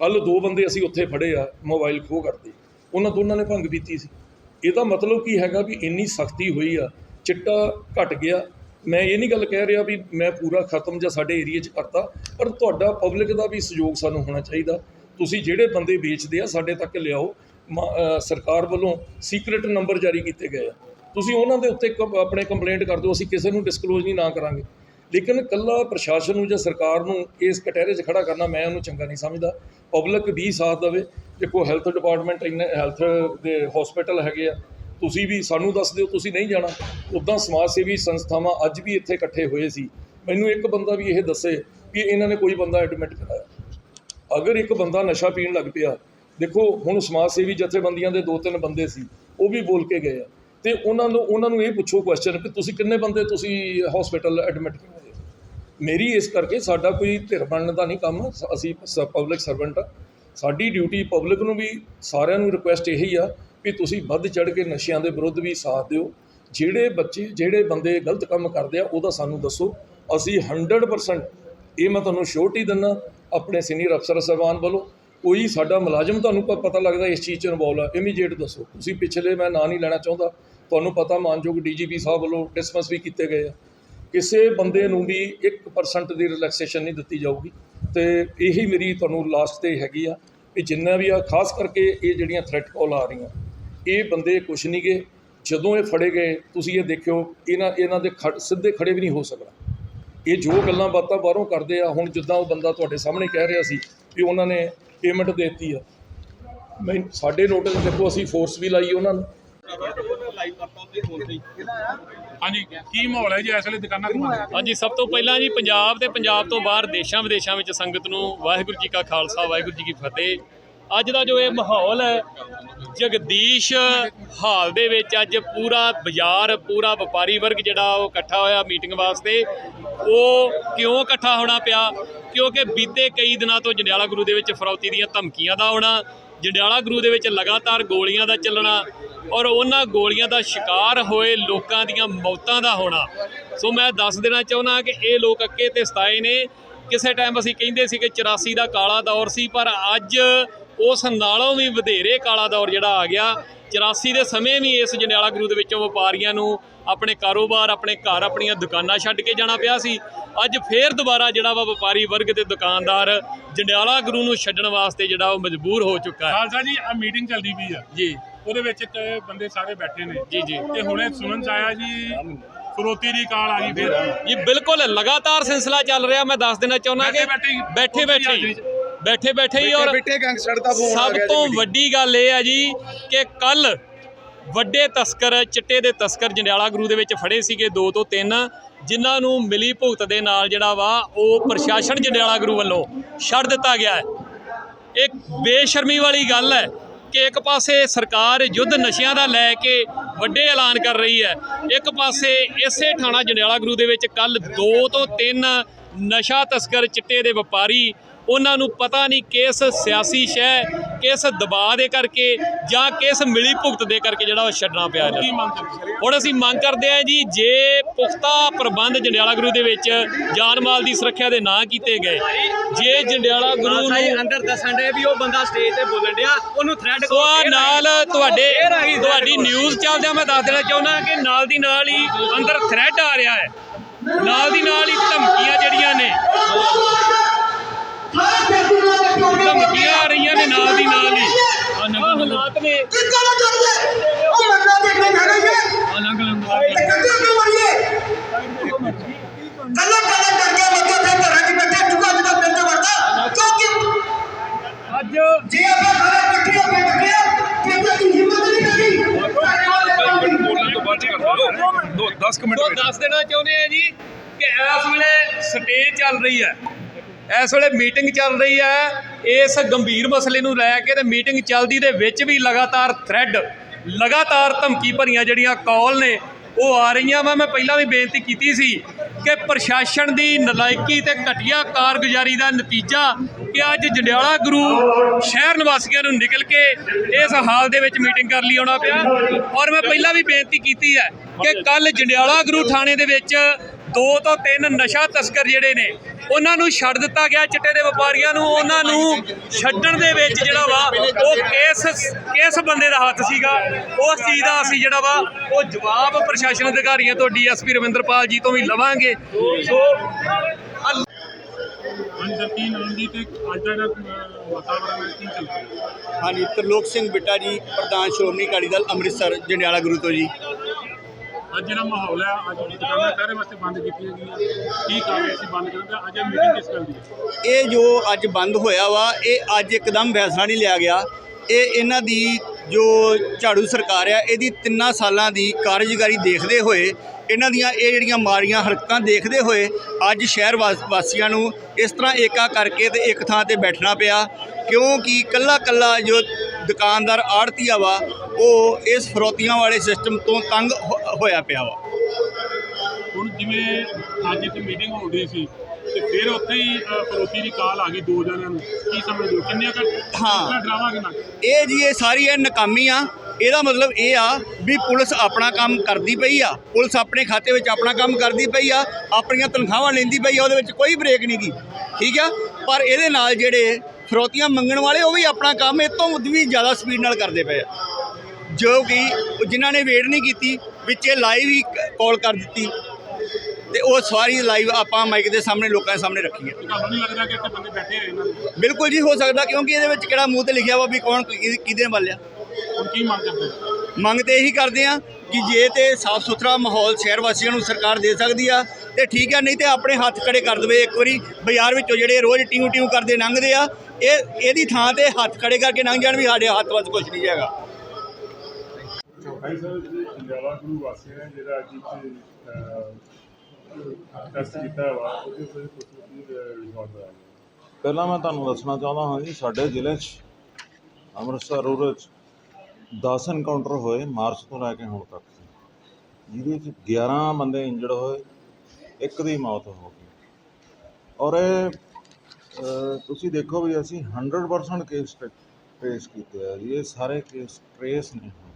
ਕੱਲ ਦੋ ਬੰਦੇ ਅਸੀਂ ਉੱਥੇ ਫੜੇ ਆ, ਮੋਬਾਈਲ ਖੋਹ ਕਰਦੇ। ਉਹਨਾਂ ਦੋਨਾਂ ਨੇ ਭੰਗ ਪੀਤੀ ਸੀ। ਇਹਦਾ ਮਤਲਬ ਕੀ ਹੈਗਾ ਵੀ ਇੰਨੀ ਸਖਤੀ ਹੋਈ ਆ, ਚਿੱਟਾ ਘਟ ਗਿਆ। ਮੈਂ ਇਹ ਨਹੀਂ ਗੱਲ ਕਹਿ ਰਿਹਾ ਵੀ ਮੈਂ ਪੂਰਾ ਖਤਮ ਜਾਂ ਸਾਡੇ ਏਰੀਆ 'ਚ ਕਰਤਾ, ਪਰ ਤੁਹਾਡਾ ਪਬਲਿਕ ਦਾ ਵੀ ਸਹਿਯੋਗ ਸਾਨੂੰ ਹੋਣਾ ਚਾਹੀਦਾ। ਤੁਸੀਂ ਜਿਹੜੇ ਬੰਦੇ ਵੇਚਦੇ ਆ, ਸਾਡੇ ਤੱਕ ਲਿਆਓ। ਮ- ਸਰਕਾਰ ਵੱਲੋਂ ਸੀਕ੍ਰੀਟ ਨੰਬਰ ਜਾਰੀ ਕੀਤੇ ਗਏ ਆ। ਤੁਸੀਂ ਉਹਨਾਂ ਦੇ ਉੱਤੇ ਕ- ਆਪਣੇ ਕੰਪਲੇਂਟ ਕਰ ਦਿਓ, ਅਸੀਂ ਕਿਸੇ ਨੂੰ ਡਿਸਕਲੋਜ਼ ਨਹੀਂ ਨਾ ਕਰਾਂਗੇ। ਲੇਕਿਨ ਕੱਲਾ ਪ੍ਰਸ਼ਾਸਨ ਨੂੰ ਜਾਂ ਸਰਕਾਰ ਨੂੰ ਇਸ ਕਟਹਿਰੇ 'ਚ ਖੜਾ ਕਰਨਾ ਮੈਂ ਉਹਨੂੰ ਚੰਗਾ ਨਹੀਂ ਸਮਝਦਾ। ਪਬਲਿਕ ਵੀ ਸਾਥ ਦੇਵੇ। ਦੇਖੋ ਹੈਲਥ ਡਿਪਾਰਟਮੈਂਟ ਇੰਨੇ ਹੈਲਥ ਦੇ ਹਸਪੀਟਲ ਹੈਗੇ ਆ। ਤੁਸੀਂ ਵੀ ਸਾਨੂੰ ਦੱਸ ਦਿਓ, ਤੁਸੀਂ ਨਹੀਂ ਜਾਣਾ। ਉੱਦਾਂ ਸਮਾਜ ਸੇਵੀ ਸੰਸਥਾਵਾਂ ਅੱਜ ਵੀ ਇੱਥੇ ਇਕੱਠੇ ਹੋਏ ਸੀ। ਮੈਨੂੰ ਇੱਕ ਬੰਦਾ ਵੀ ਇਹ ਦੱਸੇ ਵੀ ਇਹਨਾਂ ਨੇ ਕੋਈ ਬੰਦਾ ਐਡਮਿਟ ਕਰਾਇਆ। ਅਗਰ ਇੱਕ ਬੰਦਾ ਨਸ਼ਾ ਪੀਣ ਲੱਗ ਪਿਆ, ਦੇਖੋ, ਹੁਣ ਸਮਾਜ ਸੇਵੀ ਜਥੇਬੰਦੀਆਂ ਦੇ ਦੋ ਤਿੰਨ ਬੰਦੇ ਸੀ, ਉਹ ਵੀ ਬੋਲ ਕੇ ਗਏ ਆ। ਤੇ ਉਹਨਾਂ ਨੂੰ ਉਹਨਾਂ ਨੂੰ ਇਹ ਪੁੱਛੋ ਕੁਐਸਚਨ ਕਿ ਤੁਸੀਂ ਕਿੰਨੇ ਬੰਦੇ ਤੁਸੀਂ ਹਸਪੀਟਲ ਐਡਮਿਟ ਕਰਵਾਏ ਮੇਰੀ ਇਸ ਕਰਕੇ ਸਾਡਾ ਕੋਈ ਧਿਰ ਬਣਨ ਦਾ ਨਹੀਂ ਕੰਮ। ਸ- ਅਸੀਂ ਪਬਲਿਕ ਸਰਵੈਂਟ ਆ। ਸਾਡੀ ਡਿਊਟੀ ਪਬਲਿਕ ਨੂੰ ਵੀ ਸਾਰਿਆਂ ਨੂੰ ਰਿਕੁਐਸਟ ਇਹੀ ਆ ਵੀ ਤੁਸੀਂ ਵੱਧ ਚੜ ਕੇ ਨਸ਼ਿਆਂ ਦੇ ਵਿਰੁੱਧ ਵੀ ਸਾਥ ਦਿਓ। ਜਿਹੜੇ ਬੱਚੇ, ਜਿਹੜੇ ਬੰਦੇ ਗਲਤ ਕੰਮ ਕਰਦੇ ਆ ਉਹਦਾ ਸਾਨੂੰ ਦੱਸੋ। ਅਸੀਂ 100% ਇਹ ਮੈਂ ਤੁਹਾਨੂੰ ਸ਼ੋਰਟੀ ਦਿੰਦਾ ਆਪਣੇ ਸੀਨੀਅਰ ਅਫਸਰ ਸਾਹਿਬਾਨ ਵੱਲੋਂ। ਕੋਈ ਸਾਡਾ ਮੁਲਾਜ਼ਮ ਤੁਹਾਨੂੰ ਪ- ਪਤਾ ਲੱਗਦਾ ਇਸ ਚੀਜ਼ 'ਚ ਇਨਵੋਲਵ ਆ ਇਮੀਡੀਏਟ ਦੱਸੋ। ਤੁਸੀਂ ਪਿਛਲੇ ਮੈਂ ਨਾਂ ਨਹੀਂ ਲੈਣਾ ਚਾਹੁੰਦਾ। ਤੁਹਾਨੂੰ ਪਤਾ ਮਾਨਯੋਗ ਡੀਜੀਪੀ ਸਾਹਿਬ ਵੱਲੋਂ ਡਿਸਮਿਸ ਵੀ ਕੀਤੇ ਗਏ ਆ। ਕਿਸੇ ਬੰਦੇ ਨੂੰ ਵੀ 1% ਦੀ ਰਿਲੈਕਸੇਸ਼ਨ ਨਹੀਂ ਦਿੱਤੀ ਜਾਊਗੀ। ਤੇ ਇਹੀ ਮੇਰੀ ਤੁਹਾਨੂੰ ਲਾਸਟ ਤੇ ਹੈਗੀ ਆ ਕਿ ਜਿੰਨਾ ਵੀ ਆ, ਖਾਸ ਕਰਕੇ ਇਹ ਜਿਹੜੀਆਂ ਥ੍ਰੈਟ ਕਾਲ ਆ ਰਹੀਆਂ, ਇਹ ਬੰਦੇ ਕੁਛ ਨਹੀਂ ਗਏ। ਜਦੋਂ ਇਹ ਫੜੇ ਗਏ, ਤੁਸੀਂ ਇਹ ਦੇਖਿਓ, ਇਹਨਾਂ ਇਹਨਾਂ ਦੇ ਖੜ- ਸਿੱਧੇ ਖੜੇ ਵੀ ਨਹੀਂ ਹੋ ਸਕਦਾ। ਇਹ ਜੋ ਗੱਲਾਂ ਬਾਤਾਂ ਬਾਹਰੋਂ ਕਰਦੇ ਆ, ਹੁਣ ਜਿੱਦਾਂ ਉਹ ਬੰਦਾ ਤੁਹਾਡੇ ਸਾਹਮਣੇ ਕਹਿ ਰਿਹਾ ਸੀ ਵੀ ਉਹਨਾਂ ਨੇ ਪੇਮੈਂਟ ਦਿੱਤੀ ਆ। ਮੈਂ, ਸਾਡੇ ਨੋਟਿਸ ਦੇਖੋ ਅਸੀਂ ਫੋਰਸ ਵੀ ਲਾਈ ਉਹਨਾਂ ਨੂੰ। ਹਾਂਜੀ, ਕੀ ਮਾਹੌਲ ਹੈ ਜੀ ਇਸ ਵੇਲੇ ਦੁਕਾਨਾਂ ਘੁੰਮਣ ਹਾਂਜੀ, ਸਭ ਤੋਂ ਪਹਿਲਾਂ ਜੀ ਪੰਜਾਬ ਤੇ ਪੰਜਾਬ ਤੋਂ ਬਾਹਰ ਦੇਸ਼ਾਂ ਵਿਦੇਸ਼ਾਂ ਵਿੱਚ ਸੰਗਤ ਨੂੰ ਵਾਹਿਗੁਰੂ ਜੀ ਕਾ ਖਾਲਸਾ, ਵਾਹਿਗੁਰੂ ਜੀ ਕੀ ਫਤਿਹ। ਅੱਜ ਦਾ ਜੋ ਇਹ ਮਾਹੌਲ ਹੈ, ਜਗਦੀਸ਼ ਹਾਲ ਦੇ ਵਿੱਚ ਅੱਜ ਪੂਰਾ ਬਾਜ਼ਾਰ, ਪੂਰਾ ਵਪਾਰੀ ਵਰਗ ਜਿਹੜਾ ਉਹ ਇਕੱਠਾ ਹੋਇਆ ਮੀਟਿੰਗ ਵਾਸਤੇ। ਉਹ ਕਿਉਂ ਇਕੱਠਾ ਹੋਣਾ ਪਿਆ? ਕਿਉਂਕਿ ਬੀਤੇ ਕਈ ਦਿਨਾਂ ਤੋਂ ਜੰਡਿਆਲਾ ਗੁਰੂ ਦੇ ਵਿੱਚ ਫਰੌਤੀ ਦੀਆਂ ਧਮਕੀਆਂ ਦਾ ਆਉਣਾ ਜੰਡਿਆਲਾ ਗੁਰੂ ਦੇ ਵਿੱਚ ਲਗਾਤਾਰ ਗੋਲੀਆਂ ਦਾ ਚੱਲਣਾ ਔਰ ਉਹਨਾਂ ਗੋਲੀਆਂ ਦਾ ਸ਼ਿਕਾਰ ਹੋਏ ਲੋਕਾਂ ਦੀਆਂ ਮੌਤਾਂ ਦਾ ਹੋਣਾ। ਸੋ ਮੈਂ ਦੱਸ ਦੇਣਾ ਚਾਹੁੰਦਾ ਕਿ ਇਹ ਲੋਕ ਅੱਕੇ ਤੇ ਸਤਾਏ ਨੇ। ਕਿਸੇ ਟਾਈਮ ਅਸੀਂ ਕਹਿੰਦੇ ਸੀ ਕਿ 84 ਦਾ ਕਾਲਾ ਦੌਰ ਸੀ, ਪਰ ਅੱਜ ਉਸ ਨਾਲੋਂ ਵੀ ਵਧੇਰੇ ਕਾਲਾ ਦੌਰ ਜਿਹੜਾ ਆ ਗਿਆ। 84 ਦੇ ਸਮੇਂ ਵੀ ਇਸ ਜੰਡਿਆਲਾ ਗੁਰੂ ਦੇ ਵਿੱਚੋਂ ਵਪਾਰੀਆਂ ਨੂੰ ਆਪਣੇ ਕਾਰੋਬਾਰ ਆਪਣੇ ਘਰ ਆਪਣੀਆਂ ਦੁਕਾਨਾਂ ਛੱਡ ਕੇ ਜਾਣਾ ਪਿਆ ਸੀ। ਅੱਜ ਫੇਰ ਦੁਬਾਰਾ ਜਿਹੜਾ ਵਾ ਵਪਾਰੀ ਵਰਗ ਤੇ ਦੁਕਾਨਦਾਰ ਜੰਡਿਆਲਾ ਗੁਰੂ ਨੂੰ ਛੱਡਣ ਵਾਸਤੇ ਜਿਹੜਾ ਉਹ ਮਜਬੂਰ ਹੋ ਚੁੱਕਾ ਹੈ। ਖਾਲਸਾ ਜੀ ਆ ਮੀਟਿੰਗ ਚੱਲਦੀ ਪਈ ਆ। ਜੀ। ਉਹਦੇ ਵਿੱਚ ਤੇ ਬੰਦੇ ਸਾਰੇ ਬੈਠੇ ਨੇ। ਜੀ ਜੀ। ਤੇ ਹੁਣੇ ਸੁਣਨ ਚ ਆਇਆ ਜੀ ਫਰੋਤੀ ਦੀ ਕਾਲ ਆ ਗਈ ਫਿਰ। ਜੀ ਬਿਲਕੁਲ ਲਗਾਤਾਰ ਸਿਲਸਿਲਾ ਚੱਲ ਰਿਹਾ ਮੈਂ ਦੱਸ ਦੇਣਾ ਚਾਹੁੰਦਾ ਕਿ ਬੈਠੇ- ਬੈਠੇ ਬੈਠੇ ਬੈਠੇ ਹੀ ਔਰ ਬਿੱਟੇ ਗੈਂਗਸਟਰ ਦਾ ਫੋਨ ਆ ਸਭ ਗਿਆ ਤੋਂ ਜੀ ਵੱਡੀ ਗੱਲ ਇਹ ਆ ਜੀ ਕਿ ਕੱਲ ਵੱਡੇ ਤਸਕਰ ਚਿੱਟੇ ਦੇ ਤਸਕਰ ਜੰਡਿਆਲਾ ਗੁਰੂ ਦੇ ਵਿੱਚ ਫੜੇ ਸੀਗੇ ਦੋ ਤੋਂ ਤਿੰਨ ਜਿਨ੍ਹਾਂ ਨੂੰ ਮਿਲੀ ਭੁਗਤ ਦੇ ਨਾਲ ਜਿਹੜਾ ਵਾ ਉਹ ਪ੍ਰਸ਼ਾਸਨ ਜੰਡਿਆਲਾ ਗੁਰੂ ਵੱਲੋਂ ਛੱਡ ਦਿੱਤਾ ਗਿਆ ਹੈ। ਇੱਕ ਬੇਸ਼ਰਮੀ ਵਾਲੀ ਗੱਲ ਹੈ ਕਿ ਇੱਕ ਪਾਸੇ ਸਰਕਾਰ ਯੁੱਧ ਨਸ਼ਿਆਂ ਦਾ ਲੈ ਕੇ ਵੱਡੇ ਐਲਾਨ ਕਰ ਰਹੀ ਹੈ ਇੱਕ ਪਾਸੇ ਇਸੇ ਥਾਣਾ ਜੰਡਿਆਲਾ ਗੁਰੂ ਦੇ ਵਿੱਚ ਕੱਲ ਦੋ ਤੋਂ ਤਿੰਨ ਨਸ਼ਾ ਤਸਕਰ ਚਿੱਟੇ ਦੇ ਵਪਾਰੀ ਉਹਨਾਂ ਨੂੰ ਪਤਾ ਨਹੀਂ ਕਿਸ ਸਿਆਸੀ ਸ਼ੈ ਕਿਸ ਦਬਾਅ ਦੇ ਕਰਕੇ ਜਾਂ ਕਿਸ ਮਿਲੀ ਭੁਗਤ ਦੇ ਕਰਕੇ ਜਿਹੜਾ ਉਹ ਛੱਡਣਾ ਪਿਆ ਕਰਦੇ ਹੁਣ ਅਸੀਂ ਮੰਗ ਕਰਦੇ ਹਾਂ ਜੀ ਜੇ ਪੁਖਤਾ ਪ੍ਰਬੰਧ ਜੰਡਿਆਲਾ ਗੁਰੂ ਦੇ ਵਿੱਚ ਜਾਨ ਮਾਲ ਦੀ ਸੁਰੱਖਿਆ ਦੇ ਨਾ ਕੀਤੇ ਗਏ ਜੇ ਜੰਡਿਆਲਾ ਗੁਰੂ ਨੂੰ ਅੰਦਰ ਦੱਸਣ ਦੇ ਵੀ ਉਹ ਬੰਦਾ ਸਟੇਜ ਤੇ ਬੋਲਣ ਡਿਆ ਉਹਨੂੰ ਥ੍ਰੈਡ ਆਹ ਨਾਲ ਤੁਹਾਡੇ ਤੁਹਾਡੀ ਨਿਊਜ਼ ਚੱਲਦਿਆਂ ਮੈਂ ਦੱਸ ਦੇਣਾ ਚਾਹੁੰਦਾ ਕਿ ਨਾਲ ਦੀ ਨਾਲ ਹੀ ਅੰਦਰ ਥ੍ਰੈਡ ਆ ਰਿਹਾ ਹੈ। ਨਾਲ ਦੀ ਨਾਲ ਹੀ ਧਮਕੀਆਂ ਜਿਹੜੀਆਂ ਨੇ ਧਮਕੀਆਂ ਆ ਰਹੀਆਂ ਨੇ ਨਾਲ ਦੀ ਨਾਲ ਹੀ ਆਹ ਹਾਲਾਤ ਨੇ ਆਹ ਨੰਗਾ ਲੰਗਾ ਅੱਜ ਬੋਲਣ ਤੋਂ ਬਾਅਦ ਕਰ ਦੋ 10 ਮਿੰਟ ਉਹ ਦੱਸ ਦੇਣਾ ਚਾਹੁੰਦੇ ਆ ਜੀ ਕਿ ਇਸ ਵੇਲੇ ਸਟੇਜ ਚੱਲ ਰਹੀ ਹੈ ਇਸ ਵੇਲੇ ਮੀਟਿੰਗ ਚੱਲ ਰਹੀ ਹੈ। ਇਸ ਗੰਭੀਰ ਮਸਲੇ ਨੂੰ ਲੈ ਕੇ ਤੇ ਮੀਟਿੰਗ ਚੱਲਦੀ ਦੇ ਵਿੱਚ ਵੀ ਲਗਾਤਾਰ ਥ੍ਰੈਡ ਲਗਾਤਾਰ ਧਮਕੀ ਭਰੀਆਂ ਜਿਹੜੀਆਂ ਕਾਲ ਨੇ, ਉਹ ਆ ਰਹੀਆਂ ਵਾ। ਮੈਂ ਪਹਿਲਾਂ ਵੀ ਬੇਨਤੀ ਕੀਤੀ ਸੀ ਕਿ ਪ੍ਰਸ਼ਾਸਨ ਦੀ ਨਲਾਇਕੀ ਤੇ ਘਟੀਆ ਕਾਰਗੁਜ਼ਾਰੀ ਦਾ ਨਤੀਜਾ ਕਿ ਅੱਜ ਜੰਡਿਆਲਾ ਗੁਰੂ ਸ਼ਹਿਰ ਨਿਵਾਸੀਆਂ ਨੂੰ ਨਿਕਲ ਕੇ ਇਸ ਹਾਲ ਦੇ ਵਿੱਚ ਮੀਟਿੰਗ ਕਰ ਲਈ ਆਉਣਾ ਪਿਆ। ਔਰ ਮੈਂ ਪਹਿਲਾਂ ਵੀ ਬੇਨਤੀ ਕੀਤੀ ਹੈ ਕਿ ਕੱਲ ਜੰਡਿਆਲਾ ਗੁਰੂ ਥਾਣੇ ਦੇ ਵਿੱਚ ਦੋ ਤੋਂ ਤਿੰਨ ਨਸ਼ਾ ਤਸਕਰ ਜਿਹੜੇ ਨੇ ਉਹਨਾਂ ਨੂੰ ਛੱਡ ਦਿੱਤਾ ਗਿਆ ਚਿੱਟੇ ਦੇ ਵਪਾਰੀਆਂ ਨੂੰ ਉਹਨਾਂ ਨੂੰ ਛੱਡਣ ਦੇ ਵਿੱਚ ਜਿਹੜਾ ਵਾ ਉਹ ਕਿਸ ਕਿਸ ਬੰਦੇ ਦਾ ਹੱਥ ਸੀਗਾ। ਉਸ ਚੀਜ਼ ਦਾ ਅਸੀਂ ਜਿਹੜਾ ਵਾ ਉਹ ਜਵਾਬ ਪ੍ਰਸ਼ਾਸਨ ਅਧਿਕਾਰੀਆਂ ਤੋਂ ਡੀਐਸਪੀ ਰਵਿੰਦਰਪਾਲ ਜੀ ਤੋਂ ਵੀ ਲਵਾਂਗੇ। ਸੋ ਨਾਮ ਜੀ ਤੇ ਅੱਜ ਦਾ ਕੀ ਚੱਲ ਰਿਹਾ? ਹਾਂਜੀ ਤਰਲੋਕ ਸਿੰਘ ਬਿੱਟਾ ਜੀ ਪ੍ਰਧਾਨ ਸ਼੍ਰੋਮਣੀ ਅਕਾਲੀ ਦਲ ਅੰਮ੍ਰਿਤਸਰ ਜੰਡਿਆਲਾ ਗੁਰੂ ਤੋਂ ਜੀ। ਅੱਜ ਜਿਹੜਾ ਮਾਹੌਲ ਹੈ, ਅੱਜ ਦੁਕਾਨਾਂ ਸਾਰੇ ਵਾਸਤੇ ਬੰਦ ਕੀਤੀਆਂ ਗਈਆਂ। ਕੀ ਕਾਰਨ ਸੀ ਬੰਦ ਕਰਨ ਦਾ? ਅੱਜ ਮੀਟਿੰਗ ਕਿਸ ਗੱਲ ਦੀ ਹੈ? ਇਹ ਜੋ ਅੱਜ ਬੰਦ ਹੋਇਆ ਵਾ, ਇਹ ਅੱਜ ਇੱਕਦਮ ਫੈਸਲਾ ਨਹੀਂ ਲਿਆ ਗਿਆ। ਇਹ ਇਹਨਾਂ ਦੀ ਜੋ ਝਾੜੂ ਸਰਕਾਰ ਆ, ਇਹਦੀ ਤਿੰਨਾਂ ਸਾਲਾਂ ਦੀ ਕਾਰਜਕਾਰੀ ਦੇਖਦੇ ਹੋਏ, ਇਹਨਾਂ ਦੀਆਂ ਇਹ ਜਿਹੜੀਆਂ ਮਾਰੀਆਂ ਹਰਕਤਾਂ ਦੇਖਦੇ ਹੋਏ ਅੱਜ ਸ਼ਹਿਰ ਵਾਸ- ਵਾਸੀਆਂ ਨੂੰ ਇਸ ਤਰ੍ਹਾਂ ਏਕਾ ਕਰਕੇ ਤੇ ਇੱਕ ਥਾਂ ਤੇ ਬੈਠਣਾ ਪਿਆ। ਕਿਉਂਕਿ ਕੱਲਾ ਕੱਲਾ ਜੋ ਦੁਕਾਨਦਾਰ ਆੜਤੀਆ ਵਾ ਉਹ ਇਸ ਫਰੋਤੀਆਂ ਵਾਲੇ ਸਿਸਟਮ ਤੋਂ ਤੰਗ ਹੋਇਆ ਪਿਆ ਵਾ। ਹੁਣ ਜਿਵੇਂ ਅੱਜ ਇੱਕ ਮੀਟਿੰਗ ਹੋ ਰਹੀ ਸੀ ਤੇ ਫਿਰ ਉੱਥੇ ਹੀ ਫਰੋਤੀ ਦੀ ਕਾਲ ਆ ਗਈ ਦੋ ਜਣਿਆਂ ਨੂੰ। ਕੀ ਸਮਝਦੇ ਹੋ ਕਿੰਨੇ ਕੁ ਹਾਂ। ਡਰਾਵਾ ਕਿੰਨਾ? ਇਹ ਜੀ ਇਹ ਸਾਰੀ ਇਹ ਨਕਾਮੀ ਆ। ਇਹਦਾ ਮਤਲਬ ਇਹ ਆ ਵੀ ਪੁਲਿਸ ਆਪਣਾ ਕੰਮ ਕਰਦੀ ਪਈ ਆ। ਪੁਲਿਸ ਆਪਣੇ ਖਾਤੇ ਵਿੱਚ ਆਪਣਾ ਕੰਮ ਕਰਦੀ ਪਈ ਆ। ਆਪਣੀਆਂ ਤਨਖਾਹਾਂ ਲੈਂਦੀ ਪਈ ਆ ਉਹਦੇ ਵਿੱਚ ਕੋਈ ਬ੍ਰੇਕ ਨਹੀਂ ਗੀ। ਠੀਕ ਆ? ਪਰ ਇਹਦੇ ਨਾਲ ਜਿਹੜੇ ਫਰੋਤੀਆਂ ਮੰਗਣ ਵਾਲੇ ਉਹ ਵੀ ਆਪਣਾ ਕੰਮ ਇਹ ਤੋਂ ਵੀ ਜ਼ਿਆਦਾ ਸਪੀਡ ਨਾਲ ਕਰਦੇ ਪਏ ਆ। ਜੋ ਕਿ ਜਿਨ੍ਹਾਂ ਨੇ ਵੇਟ ਨਹੀਂ ਕੀਤੀ ਵਿੱਚ ਇਹ ਲਾਈਵ ਹੀ ਕਾਲ ਕਰ ਦਿੱਤੀ ਤੇ ਉਹ ਸਾਰੀ ਲਾਈਵ ਆਪਾਂ ਮਾਈਕ ਦੇ ਸਾਹਮਣੇ ਲੋਕਾਂ ਦੇ ਸਾਹਮਣੇ ਰੱਖੀ ਹੈ ਤੁਹਾਨੂੰ ਨਹੀਂ ਲੱਗਦਾ ਕਿ ਇੱਥੇ ਬੰਦੇ ਬੈਠੇ ਹੋਏ ਦੇ ਬਿਲਕੁਲ ਜੀ ਹੋ ਸਕਦਾ ਕਿਉਂਕਿ ਇਹਦੇ ਵਿੱਚ ਕਿਹੜਾ ਮੂੰਹ ਤੇ ਲਿਖਿਆ ਵਾ ਵੀ ਕੌਣ ਕਿਹਦੇ ਕਿਹਦੇ ਵੱਲ ਆ। ਹੁਣ ਕੀ ਮੰਗ ਕਰਦੇ? ਮੰਗ ਤੇ ਇਹੀ ਕਰਦੇ ਆ ਕਿ ਜੇ ਤੇ ਸਾਫ਼ ਸੁਥਰਾ ਮਾਹੌਲ ਸ਼ਹਿਰ ਵਾਸੀਆਂ ਨੂੰ ਸਰਕਾਰ ਦੇ ਸਕਦੀ ਆ ਤੇ ਠੀਕ ਆ ਨਹੀਂ ਤੇ ਆਪਣੇ ਹੱਥ ਖੜੇ ਕਰ ਦੇਵੇ ਇੱਕ ਵਾਰੀ ਬਾਜ਼ਾਰ ਵਿੱਚੋਂ ਜਿਹੜੇ ਰੋਜ਼ ਟਿਊ ਟਿਊ ਕਰਦੇ ਲੰਘਦੇ ਆ ਇਹ ਇਹਦੀ ਥਾਂ ਤੇ ਹੱਥ ਖੜੇ ਕਰਕੇ ਲੰਘ ਜਾਣ ਵੀ ਸਾਡੇ ਹੱਥ ਵਿੱਚ ਕੁਝ ਨਹੀਂ ਹੈਗਾ। ਭਾਈ ਸਾਹਿਬ ਜੀ ਜੰਡਿਆਲਾ ਗੁਰੂ ਵਾਸੀਆਂ ਨੇ ਜਿਹੜਾ ਅੱਜ ਇੱਥੇ ਟੈਸਟ ਕੀਤਾ ਵਾ ਉਹਦੇ ਉੱਤੇ ਕੁਝ ਕੀ ਰਿਜ਼ਲਟ ਆਇਆ ਪਹਿਲਾਂ ਮੈਂ ਤੁਹਾਨੂੰ ਦੱਸਣਾ ਚਾਹੁੰਦਾ ਹਾਂ ਜੀ ਸਾਡੇ ਜ਼ਿਲ੍ਹੇ 'ਚ ਅੰਮ੍ਰਿਤਸਰ ਰੂਰਲ 'ਚ 10 ਐਨਕਾਊਂਟਰ ਹੋਏ ਮਾਰਚ ਤੋਂ ਲੈ ਕੇ ਹੁਣ ਤੱਕ। ਜਿਹਦੇ 'ਚ 11 ਬੰਦੇ ਇੰਜਰਡ ਹੋਏ ਇੱਕ ਦੀ ਮੌਤ ਹੋ ਗਈ। ਔਰ ਇਹ ਤੁਸੀਂ ਦੇਖੋ ਵੀ ਅਸੀਂ 100% ਕੇਸ ਟ੍ਰੇਸ ਕੀਤੇ ਆ ਜੀ, ਇਹ ਸਾਰੇ ਕੇਸ ਟ੍ਰੇਸ ਨਹੀਂ ਹੁੰਦੇ।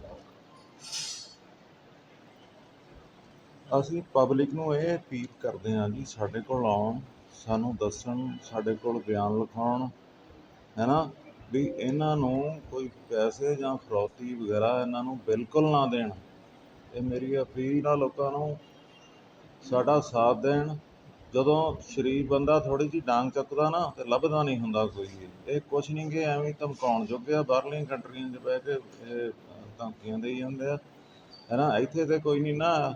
ਅਸੀਂ ਪਬਲਿਕ ਨੂੰ ਇਹ ਅਪੀਲ ਕਰਦੇ ਹਾਂ ਜੀ, ਸਾਡੇ ਕੋਲ ਆਉਣ, ਸਾਨੂੰ ਦੱਸਣ, ਸਾਡੇ ਕੋਲ ਬਿਆਨ ਲਿਖਾਉਣ ਹੈ ਨਾ ਵੀ ਇਹਨਾਂ ਨੂੰ ਕੋਈ ਪੈਸੇ ਜਾਂ ਫਰੌਤੀ ਵਗੈਰਾ ਇਹਨਾਂ ਨੂੰ ਬਿਲਕੁਲ ਨਾ ਦੇਣ। ਇਹ ਮੇਰੀ ਅਪੀਲ ਆ ਲੋਕਾਂ ਨੂੰ, ਸਾਡਾ ਸਾਥ ਦੇਣ ਜਦੋਂ ਸ਼ਰੀਫ ਬੰਦਾ ਥੋੜੀ ਜਿਹੀ ਡਾਂਗ ਚੱਕਦਾ ਨਾ ਤੇ ਲੱਭਦਾ ਨਹੀਂ ਹੁੰਦਾ ਕੋਈ ਵੀ। ਇਹ ਕੁਛ ਨਹੀਂ ਕਿ ਐਵੇਂ ਧਮਕਾਉਣ ਜੋਗੇ ਆ, ਬਾਹਰਲੀਆਂ ਕੰਟਰੀਆਂ 'ਚ ਬਹਿ ਕੇ ਇਹ ਧਮਕੀਆਂ ਦੇਈ ਹੁੰਦੇ ਆ। ਹੈ ਨਾ ਇੱਥੇ ਤੇ ਕੋਈ ਨਹੀਂ ਨਾ।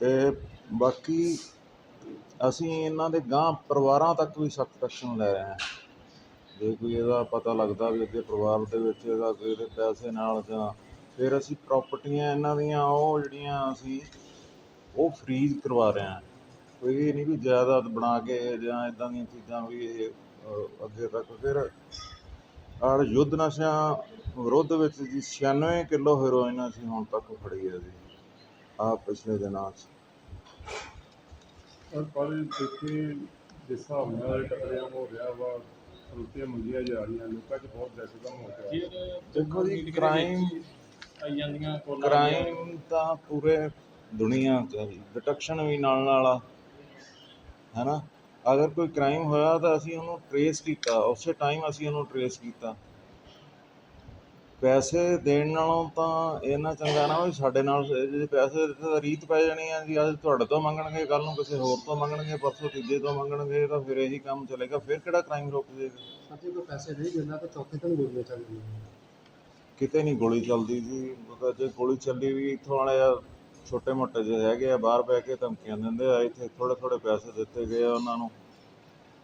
ਤੇ ਬਾਕੀ ਅਸੀਂ ਇਹਨਾਂ ਦੇ ਗਾਂ ਪਰਿਵਾਰਾਂ ਤੱਕ ਵੀ ਸਖਤ ਐਕਸ਼ਨ ਲੈ ਰਹੇ ਹਾਂ। ਜੇ ਕੋਈ ਇਹਦਾ ਪਤਾ ਲੱਗਦਾ ਵੀ ਅੱਗੇ ਪਰਿਵਾਰ ਦੇ ਵਿੱਚ ਇਹਦਾ ਕੋਈ ਇਹਦੇ ਪੈਸੇ ਨਾਲ ਜਾਂ ਫਿਰ ਅਸੀਂ ਪ੍ਰਾਪਰਟੀਆਂ ਇਹਨਾਂ ਦੀਆਂ, ਉਹ ਜਿਹੜੀਆਂ ਅਸੀਂ, ਉਹ ਫਰੀਜ਼ ਕਰਵਾ ਰਹੇ ਹਾਂ। ਕੋਈ ਇਹ ਨਹੀਂ ਵੀ ਜਾਇਦਾਦ ਬਣਾ ਕੇ ਜਾਂ ਇਦਾਂ ਦੀਆਂ ਚੀਜ਼ਾਂ ਵੀ ਇਹ ਅੱਗੇ ਤੱਕ ਫਿਰ ਆਹ ਯੁੱਧ ਨਸ਼ਿਆਂ ਵਿਰੁੱਧ ਵਿੱਚ ਜੀ 96 ਕਿਲੋ ਹੈਰੋਇਨ ਅਸੀਂ ਹੁਣ ਤੱਕ ਫੜੀ ਹੈ ਜੀ ਆ ਪਿਛਲੇ ਦਿਨਾਂ 'ਚ। ਪਰ ਪਰ ਇੱਥੇ ਜਿਸ ਹਿਸਾਬ ਨਾਲ ਕਤਲੇਆਮ ਹੋ ਰਿਹਾ ਵਾ ਰੁਪਏ ਮੰਗੀਆਂ ਜਾ ਰਹੀਆਂ ਲੋਕਾਂ 'ਚ ਬਹੁਤ ਦਹਿਸ਼ਤਗਰਦ ਹੋ ਗਿਆ ਦੇਖੋ ਜੀ ਕ੍ਰਾਈਮ ਆਈ ਜਾਂਦੀਆਂ ਕੋਲਾਂ ਕ੍ਰਾਈਮ ਤਾਂ ਪੂਰੇ ਦੁਨੀਆ 'ਚ ਡਿਟੈਕਸ਼ਨ ਵੀ ਨਾਲ ਨਾਲ ਆ। ਹੈਨਾ? ਅਗਰ ਕੋਈ ਕ੍ਰਾਈਮ ਹੋਇਆ ਤਾਂ ਅਸੀਂ ਉਹਨੂੰ ਟਰੇਸ ਕੀਤਾ। ਉਸੇ ਟਾਈਮ ਅਸੀਂ ਉਹਨੂੰ ਟਰੇਸ ਕੀਤਾ। ਪੈਸੇ ਦੇਣ ਨਾਲੋਂ ਤਾਂ ਇਹਨਾਂ ਚੰਗਾ ਨਾ ਵੀ ਸਾਡੇ ਨਾਲ ਜੇ ਪੈਸੇ ਦਿੱਤੇ ਤਾਂ ਰੀਤ ਪੈ ਜਾਣੀ ਆ ਜੀ ਅੱਜ ਤੁਹਾਡੇ ਤੋਂ ਮੰਗਣਗੇ ਕੱਲ ਨੂੰ ਕਿਸੇ ਹੋਰ ਤੋਂ ਮੰਗਣਗੇ ਪਰਸੋਂ ਤੀਜੇ ਤੋਂ ਮੰਗਣਗੇ ਤਾਂ ਫਿਰ ਇਹੀ ਕੰਮ ਚੱਲੇਗਾ। ਫਿਰ ਕਿਹੜਾ ਕ੍ਰਾਈਮ ਰੁਕ ਜਾਏਗਾ ਜੇ ਕੋਈ ਪੈਸੇ ਨਹੀਂ ਦਿੰਦਾ ਤਾਂ ਚੌਥੇ ਦਿਨ ਗੋਲੀਆਂ ਚੱਲਦੀਆਂ ਕਿਤੇ ਨਹੀਂ ਗੋਲੀ ਚੱਲਦੀ ਜੀ। ਜੇ ਗੋਲੀ ਚੱਲੀ ਵੀ ਇੱਥੋਂ ਵਾਲੇ ਆ ਛੋਟੇ ਮੋਟੇ ਜਿਹੇ ਹੈਗੇ ਆ ਬਾਹਰ ਬਹਿ ਕੇ ਧਮਕੀਆਂ ਦਿੰਦੇ ਆ ਇੱਥੇ ਥੋੜੇ ਥੋੜੇ ਪੈਸੇ ਦਿੱਤੇ ਗਏ ਆ ਉਹਨਾਂ ਨੂੰ।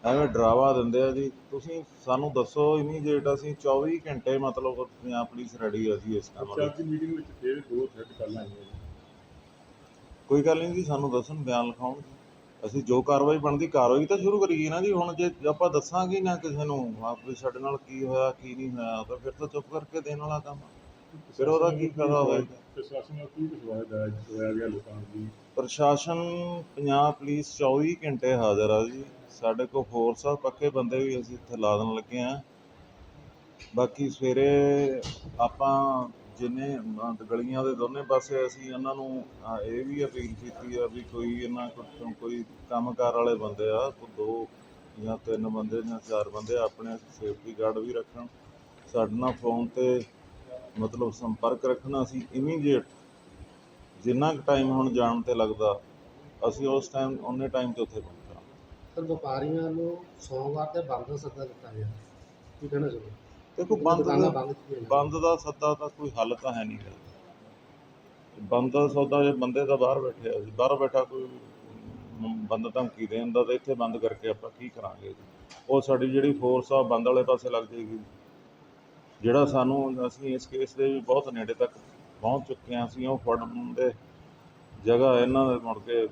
ਐਵੇਂ ਡਰਾਵਾ ਦਿੰਦੇ ਆ ਜੀ। ਤੁਸੀਂ ਸਾਨੂੰ ਦੱਸੋ ਇਮੀਡੀਏਟ ਅਸੀਂ 24 ਘੰਟੇ ਮਤਲਬ ਪੰਜਾਬ ਪੁਲਿਸ ਰੈਡੀ ਆ ਜੀ ਇਸ ਕੰਮ ਲਈ ਅੱਜ ਮੀਟਿੰਗ ਵਿੱਚ ਫਿਰ ਦੋ ਕਾਲਾਂ ਆਈਆਂ ਜੀ। ਕੋਈ ਗੱਲ ਨਹੀਂ ਜੀ ਸਾਨੂੰ ਦੱਸਣ ਬਿਆਨ ਲਿਖਾਉਣ। ਅਸੀਂ ਜੋ ਕਾਰਵਾਈ ਬਣਦੀ ਕਾਰਵਾਈ ਤਾਂ ਸ਼ੁਰੂ ਕਰੀਏ ਨਾ ਜੀ। ਹੁਣ ਜੇ ਆਪਾਂ ਦੱਸਾਂਗੇ ਹੀ ਨਾ ਕਿਸੇ ਨੂੰ ਆਪ ਸਾਡੇ ਨਾਲ ਕੀ ਹੋਇਆ ਕੀ ਨਹੀਂ ਹੋਇਆ ਤਾਂ ਫਿਰ ਤਾਂ ਚੁੱਪ ਕਰਕੇ ਦੇਣ ਵਾਲਾ ਕੰਮ। ਫਿਰ ਉਹਦਾ ਕੀ ਫਾਇਦਾ ਹੋਵੇਗਾ ਪ੍ਰਸ਼ਾਸਨ ਨਾਲ ਕੀ ਵਿਸ਼ਵਾਸ ਦਾ ਹੋਇਆ ਗਿਆ ਲੋਕਾਂ ਦੀ? ਪ੍ਰਸ਼ਾਸਨ ਪੰਜਾਬ ਪੁਲਿਸ 24 ਘੰਟੇ ਹਾਜ਼ਰ ਆ ਜੀ। ਸਾਡੇ ਕੋਲ ਫੋਰਸ ਆ ਪੱਕੇ ਬੰਦੇ ਵੀ ਅਸੀਂ ਇੱਥੇ ਲਾ ਦੇਣ ਲੱਗੇ ਆ। ਬਾਕੀ ਸਵੇਰੇ ਆਪਾਂ ਜਿੰਨੇ ਗਲੀਆਂ ਦੇ ਦੋਨੇ ਪਾਸੇ ਅਸੀਂ ਉਹਨਾਂ ਨੂੰ ਇਹ ਵੀ ਅਪੀਲ ਕੀਤੀ ਆ ਵੀ ਕੋਈ ਇਹਨਾਂ ਕੋਲ ਕੋਈ ਕੰਮਕਾਰ ਵਾਲੇ ਬੰਦੇ ਆ ਦੋ ਜਾਂ ਤਿੰਨ ਬੰਦੇ ਜਾਂ ਚਾਰ ਬੰਦੇ ਆਪਣੇ ਸੇਫਟੀ ਗਾਰਡ ਵੀ ਰੱਖਣ। ਸਾਡੇ ਨਾਲ ਫੋਨ ਤੇ ਮਤਲਬ ਸੰਪਰਕ ਰੱਖਣਾ ਅਸੀਂ ਇਮੀਡੀਏਟ ਜਿੰਨਾ ਕੁ ਟਾਈਮ ਹੁਣ ਜਾਣ ਤੇ ਲੱਗਦਾ ਅਸੀਂ ਉਸ ਟਾਈਮ ਉਹਨੇ ਟਾਈਮ ਤੇ ਉੱਥੇ ਪਹੁੰਚਾਂਗੇ ਸਰ ਵਪਾਰੀਆਂ ਨੂੰ ਸੋਮਵਾਰ ਤੇ ਬੰਦ ਦਾ ਸੱਦਾ ਦਿੱਤਾ ਗਿਆ। ਕੀ ਕਹਿਣਾ ਚਾਹੁੰਦੇ ਦੇਖੋ ਬੰਦ ਦਾ ਬੰਦ ਦਾ ਸੱਦਾ ਤਾਂ ਕੋਈ ਹੱਲ ਤਾਂ ਹੈ ਨਹੀਂ ਬੰਦ ਦਾ ਸੌਦਾ ਜੇ ਬੰਦੇ ਤਾਂ ਬਾਹਰ ਬੈਠੇ ਆ ਜੀ ਬਾਹਰ ਬੈਠਾ ਕੋਈ ਬੰਦ ਧਮਕੀ ਦੇਣ ਦਾ ਤਾਂ ਇੱਥੇ ਬੰਦ ਕਰਕੇ ਆਪਾਂ ਕੀ ਕਰਾਂਗੇ? ਉਹ ਸਾਡੀ ਜਿਹੜੀ ਫੋਰਸ ਆ ਬੰਦ ਵਾਲੇ ਪਾਸੇ ਲੱਗ ਜਾਏਗੀ। ਜਿਹੜਾ ਸਾਨੂੰ ਅਸੀਂ ਇਸ ਕੇਸ ਦੇ ਵੀ ਬਹੁਤ ਨੇੜੇ ਤੱਕ ਪਹੁੰਚ ਚੁੱਕੇ ਹਾਂ ਅਸੀਂ ਉਹ ਫੜਨ ਦੇ ਜਗ੍ਹਾ ਇਹਨਾਂ ਦੇ ਮੁੜ ਕੇ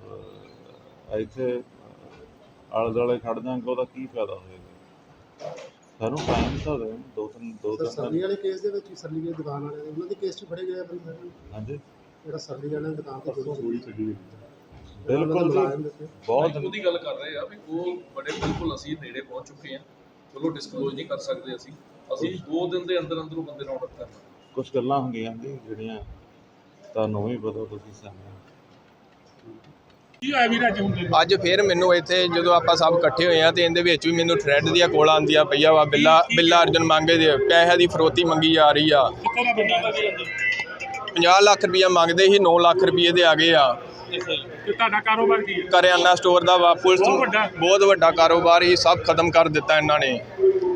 ਇੱਥੇ ਆਲੇ ਦੁਆਲੇ ਖੜ ਜਾਾਂਗੇ ਉਹਦਾ ਕੀ ਫਾਇਦਾ ਹੋਏਗਾ। ਸਾਨੂੰ ਟਾਈਮ ਤਾਂ ਦੇਣ ਦੋ ਤਿੰਨ ਦੋ ਤਿੰਨ ਸਰਲੀ ਵਾਲੇ ਕੇਸ ਦੇ ਵਿੱਚ ਸਰਲੀ ਦੀ ਦੁਕਾਨ ਵਾਲੇ ਉਹਨਾਂ ਦੇ ਕੇਸ 'ਚ ਫੜੇ ਗਏ ਆ ਬੰਦੇ? ਹਾਂਜੀ। ਜਿਹੜਾ ਸਰਲੀ ਵਾਲੇ ਦੀ ਦੁਕਾਨ ਤੇ ਗੋਲੀ ਚੱਲੀ ਗਈ। ਬਿਲਕੁਲ ਬਹੁਤ ਉਹਦੀ ਗੱਲ ਕਰ ਰਹੇ ਆ ਵੀ ਉਹ ਬੜੇ ਬਿਲਕੁਲ ਅਸੀਂ ਨੇੜੇ ਪਹੁੰਚ ਚੁੱਕੇ ਆ ਚਲੋ ਡਿਸਕਲੋਜ਼ ਨਹੀਂ ਕਰ ਸਕਦੇ ਅਸੀਂ। ਅਸੀਂ 2 ਦਿਨ ਦੇ ਅੰਦਰ ਅੰਦਰ ਉਹ ਬੰਦੇ ਨੂੰ ਆਰਡਰ ਕਰਨਾ। ਕੁਝ ਗੱਲਾਂ ਹੁੰਦੀਆਂ ਜੀ ਜਿਹੜੀਆਂ ਤੁਹਾਨੂੰ ਵੀ ਪਤਾ ਤੁਸੀਂ ਵੀਰ ਅੱਜ ਹੁੰਦੇ ਅੱਜ ਫਿਰ ਮੈਨੂੰ ਇੱਥੇ ਜਦੋਂ ਆਪਾਂ ਸਭ ਇਕੱਠੇ ਹੋਏ ਆ ਤੇ ਇਹਦੇ ਵਿੱਚ ਵੀ ਮੈਨੂੰ ਥ੍ਰੈਡ ਦੀਆਂ ਕੋਲਾਂ ਆਉਂਦੀਆਂ ਪਈਆਂ ਵਾ ਬਿੱਲਾ ਬਿੱਲਾ ਅਰਜਨ ਮੰਗੇ ਦੇ ਪੈਸੇ ਦੀ ਫਰੋਤੀ ਮੰਗੀ ਜਾ ਰਹੀ ਆ। ਕਿੱਥੋਂ ਦਾ ਬੰਦਾ 50 ਲੱਖ ਰੁਪਈਆ ਮੰਗਦੇ ਸੀ 9 ਲੱਖ ਰੁਪਈਏ ਦੇ ਆ ਗਏ ਆ। ਤੇ ਤੁਹਾਡਾ ਕਾਰੋਬਾਰ ਕੀ ਹੈ? ਕਰਿਆਨਾ ਸਟੋਰ ਦਾ ਵਾ ਪੁਲਿਸ ਬਹੁਤ ਵੱਡਾ। ਬਹੁਤ ਵੱਡਾ ਕਾਰੋਬਾਰ ਹੀ ਸਭ ਖਤਮ ਕਰ ਦਿੱਤਾ ਇਹਨਾਂ ਨੇ।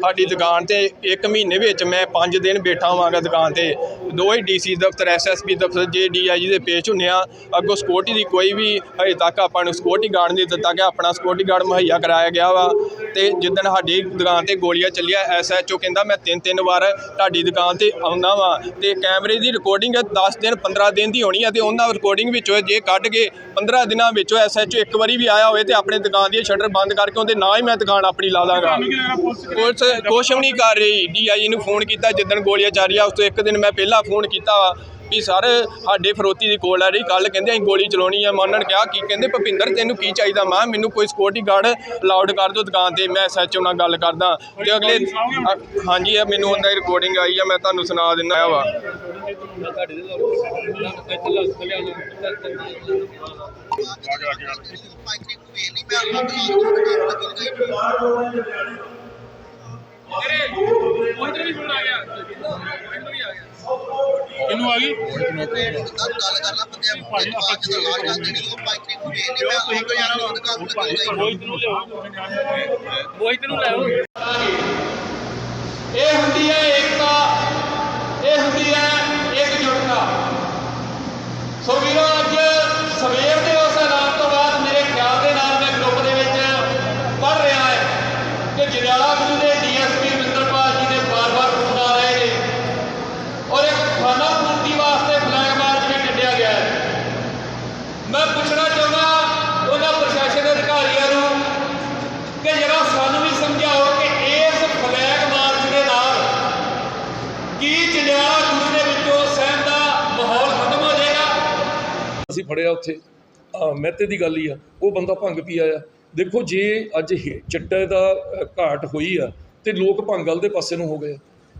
ਸਾਡੀ ਦੁਕਾਨ ਤੇ ਇੱਕ ਮਹੀਨੇ ਵਿੱਚ ਮੈਂ 5 ਦਿਨ ਬੈਠਾ ਹੋਵਾਂਗਾ ਦੁਕਾਨ ਤੇ। ਦੋ ਹੀ ਡੀਸੀ ਦਫ਼ਤਰ ਐਸਐਸਪੀ ਦਫ਼ਤਰ ਜੇ ਡੀਆਈਜੀ ਦੇ ਪੇਸ਼ ਹੁੰਨੇ ਆ ਅੱਗੋਂ ਸਿਕਿਉਰਟੀ ਦੀ ਕੋਈ ਵੀ ਹਜੇ ਤੱਕ ਆਪਾਂ ਨੂੰ ਸਿਕਿਉਰਟੀ ਗਾਰਡ ਨਹੀਂ ਦਿੱਤਾ ਗਿਆ ਆਪਣਾ ਸਿਕਿਉਰਟੀ ਗਾਰਡ ਮੁਹੱਈਆ ਕਰਾਇਆ ਗਿਆ ਵਾ। ਤੇ ਜਿੱਦਣ ਸਾਡੀ ਦੁਕਾਨ ਤੇ ਗੋਲੀਆਂ ਚੱਲੀਆਂ ਐਸਐਚਓ ਕਹਿੰਦਾ ਮੈਂ ਤਿੰਨ ਤਿੰਨ ਵਾਰ ਤੁਹਾਡੀ ਦੁਕਾਨ ਤੇ ਆਉਂਦਾ ਵਾਂ। ਤੇ ਕੈਮਰੇ ਦੀ ਰਿਕਾਰਡਿੰਗ 10 ਦਿਨ 15 ਦਿਨ ਦੀ ਹੋਣੀ ਆ ਤੇ ਉਹਨਾਂ ਰਿਕਾਰਡਿੰਗ ਵਿੱਚੋਂ ਜੇ ਕੱਢ ਕੇ 15 ਦਿਨਾਂ ਵਿੱਚੋਂ ਐਸਐਚਓ ਇੱਕ ਵਾਰੀ ਵੀ ਆਇਆ ਹੋਵੇ ਤੇ ਆਪਣੇ ਦੁਕਾਨ ਦੀ ਸ਼ਟਰ ਬੰਦ ਕਰਕੇ ਉਹਦੇ ਨਾ ਹੀ ਮੈਂ ਦੁਕਾਨ ਆਪਣੀ ਲਾ ਦਾਂਗਾ। ਪੁਲਿਸ ਕੁਛ ਵੀ ਨਹੀਂ ਕਰ ਰਹੀ। ਡੀਆਈ ਨੂੰ ਫੋਨ ਕੀਤਾ ਜਿੱਦਣ ਗੋਲੀਆਂ ਚੱਲ ਰਹੀਆਂ ਉਸ ਤੋਂ ਇੱਕ ਦਿਨ ਮੈਂ ਪਹਿਲਾਂ ਫੋਨ ਕੀਤਾ ਵਾ ਵੀ ਸਰ ਸਾਡੇ ਫਰੋਤੀ ਦੀ ਕੋਲ ਆ ਰਹੀ ਕੱਲ ਕਹਿੰਦੇ ਅਸੀਂ ਗੋਲੀ ਚਲਾਉਣੀ ਆ। ਮੈਂ ਉਹਨਾਂ ਨੇ ਕਿਹਾ ਕੀ ਕਹਿੰਦੇ ਭਪਿੰਦਰ ਤੈਨੂੰ ਕੀ ਚਾਹੀਦਾ ਮੈਂ? ਮੈਨੂੰ ਕੋਈ ਸਿਕਿਉਰਟੀ ਗਾਰਡ ਅਲਾਉਡ ਕਰ ਦਿਓ ਦੁਕਾਨ ਤੇ ਮੈਂ ਐਸਐਚਓ ਨਾਲ ਗੱਲ ਕਰਦਾ। ਤੇ ਅਗਲੇ ਹਾਂਜੀ ਇਹ ਮੈਨੂੰ ਉਹਨਾਂ ਦੀ ਰਿਕਾਰਡਿੰਗ ਆਈ ਆ ਮੈਂ ਤੁਹਾਨੂੰ ਸੁਣਾ ਦਿੰਦਾ ਵਾ। ਕਿਹਨੂੰ ਆ ਗਈ ਭਾਜੀ ਆਪਾਂ ਮੋਹਿਤ ਨੂੰ ਲਿਆਓ ਮੋਹਿਤ ਨੂੰ ਲਿਆਓ ਇਹ ਹੁੰਦੀ ਹੈ ਏਕਤਾ ਇਹ ਹੁੰਦੀ ਹੈ ਇਕਜੁੱਟਤਾ ਸੋ ਵੀਰੋ ਅੱਜ ਸਵੇਰ ਦੇ ਉਸ ਐਲਾਨ ਤੋਂ ਬਾਅਦ ਮੇਰੇ ਖਿਆਲ ਦੇ ਨਾਲ ਮੈਂ ਗਰੁੱਪ ਦੇ ਵਿੱਚ ਪੜ ਰਿਹਾ ਹੈ ਕਿ ਜਲਾਲਾ ਗੁਰੂ ਦੇ ਡੀਐਸਪੀ ਵਿੰਦਰਪਾਲ ਜੀ ਦੇ ਬਾਰ-ਬਾਰ ਫੋਨ ਆ ਰਹੇ ਨੇ ਔਰ ਇੱਕ ਖਾਨਾ ਪੂਰਤੀ ਵਾਸਤੇ ਫਲੈਗ ਮਾਰਚ ਵੀ ਕੱਢਿਆ ਗਿਆ ਹੈ ਮੈਂ ਪੁੱਛਣਾ ਚਾਹੁੰਦਾ ਉਹਨਾਂ ਪ੍ਰਸ਼ਾਸਨ ਅਧਿਕਾਰੀਆਂ ਨੂੰ ਕਿ ਜਰਾ ਸਾਨੂੰ ਵੀ ਸਮਝਾਓ ਕਿ ਇਸ ਫਲੈਗ ਮਾਰਚ ਦੇ ਨਾਲ ਕੀ ਜਲਿਆਂਵਾਲਾ ਗੁਰੂ ਦੇ ਵਿੱਚੋਂ ਸਹਿਮ ਦਾ ਮਾਹੌਲ ਖਤਮ ਹੋ ਜਾਏਗਾ ਅਸੀਂ ਫੜਿਆ ਉੱਥੇ। ਮਹਿਤੇ ਦੀ ਗੱਲ ਹੀ ਆ। ਉਹ ਬੰਦਾ ਭੰਗ ਪੀ ਆਇਆ। ਦੇਖੋ, ਜੇ ਅੱਜ ਇਹ ਚਿੱਟੇ ਦਾ ਘਾਟ ਹੋਈ ਆ, ਤੇ ਲੋਕ ਭੰਗ ਵਾਲ ਦੇ ਪਾਸੇ ਨੂੰ ਹੋ ਗਏ।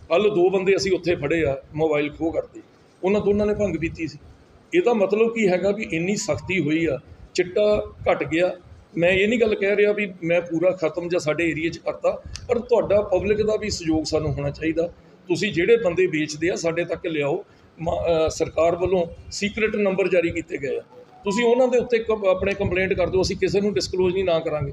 ਕੱਲ ਦੋ ਬੰਦੇ ਅਸੀਂ ਉੱਥੇ ਫੜੇ ਆ, ਮੋਬਾਈਲ ਖੋਹ ਕਰਦੇ। ਉਹਨਾਂ ਦੋਨਾਂ ਨੇ ਭੰਗ ਪੀਤੀ ਸੀ। ਇਹਦਾ ਮਤਲਬ ਕੀ ਹੈਗਾ ਵੀ ਇੰਨੀ ਸਖਤੀ ਹੋਈ ਆ, ਚਿੱਟਾ ਘਟ ਗਿਆ। ਮੈਂ ਇਹ ਨਹੀਂ ਗੱਲ ਕਹਿ ਰਿਹਾ ਵੀ ਮੈਂ ਪੂਰਾ ਖਤਮ ਜਾਂ ਸਾਡੇ ਏਰੀਆ 'ਚ ਕਰਤਾ, ਪਰ ਤੁਹਾਡਾ ਪਬਲਿਕ ਦਾ ਵੀ ਸਹਿਯੋਗ ਸਾਨੂੰ ਹੋਣਾ ਚਾਹੀਦਾ। ਤੁਸੀਂ ਜਿਹੜੇ ਬੰਦੇ ਵੇਚਦੇ ਆ, ਸਾਡੇ ਤੱਕ ਲਿਆਓ। ਸਰਕਾਰ ਵੱਲੋਂ ਸੀਕ੍ਰੀਟ ਨੰਬਰ ਜਾਰੀ ਕੀਤੇ ਗਏ ਆ। ਤੁਸੀਂ ਉਹਨਾਂ ਦੇ ਉੱਤੇ ਕ- ਆਪਣੇ ਕੰਪਲੇਂਟ ਕਰ ਦਿਓ, ਅਸੀਂ ਕਿਸੇ ਨੂੰ ਡਿਸਕਲੋਜ਼ ਨਹੀਂ ਨਾ ਕਰਾਂਗੇ।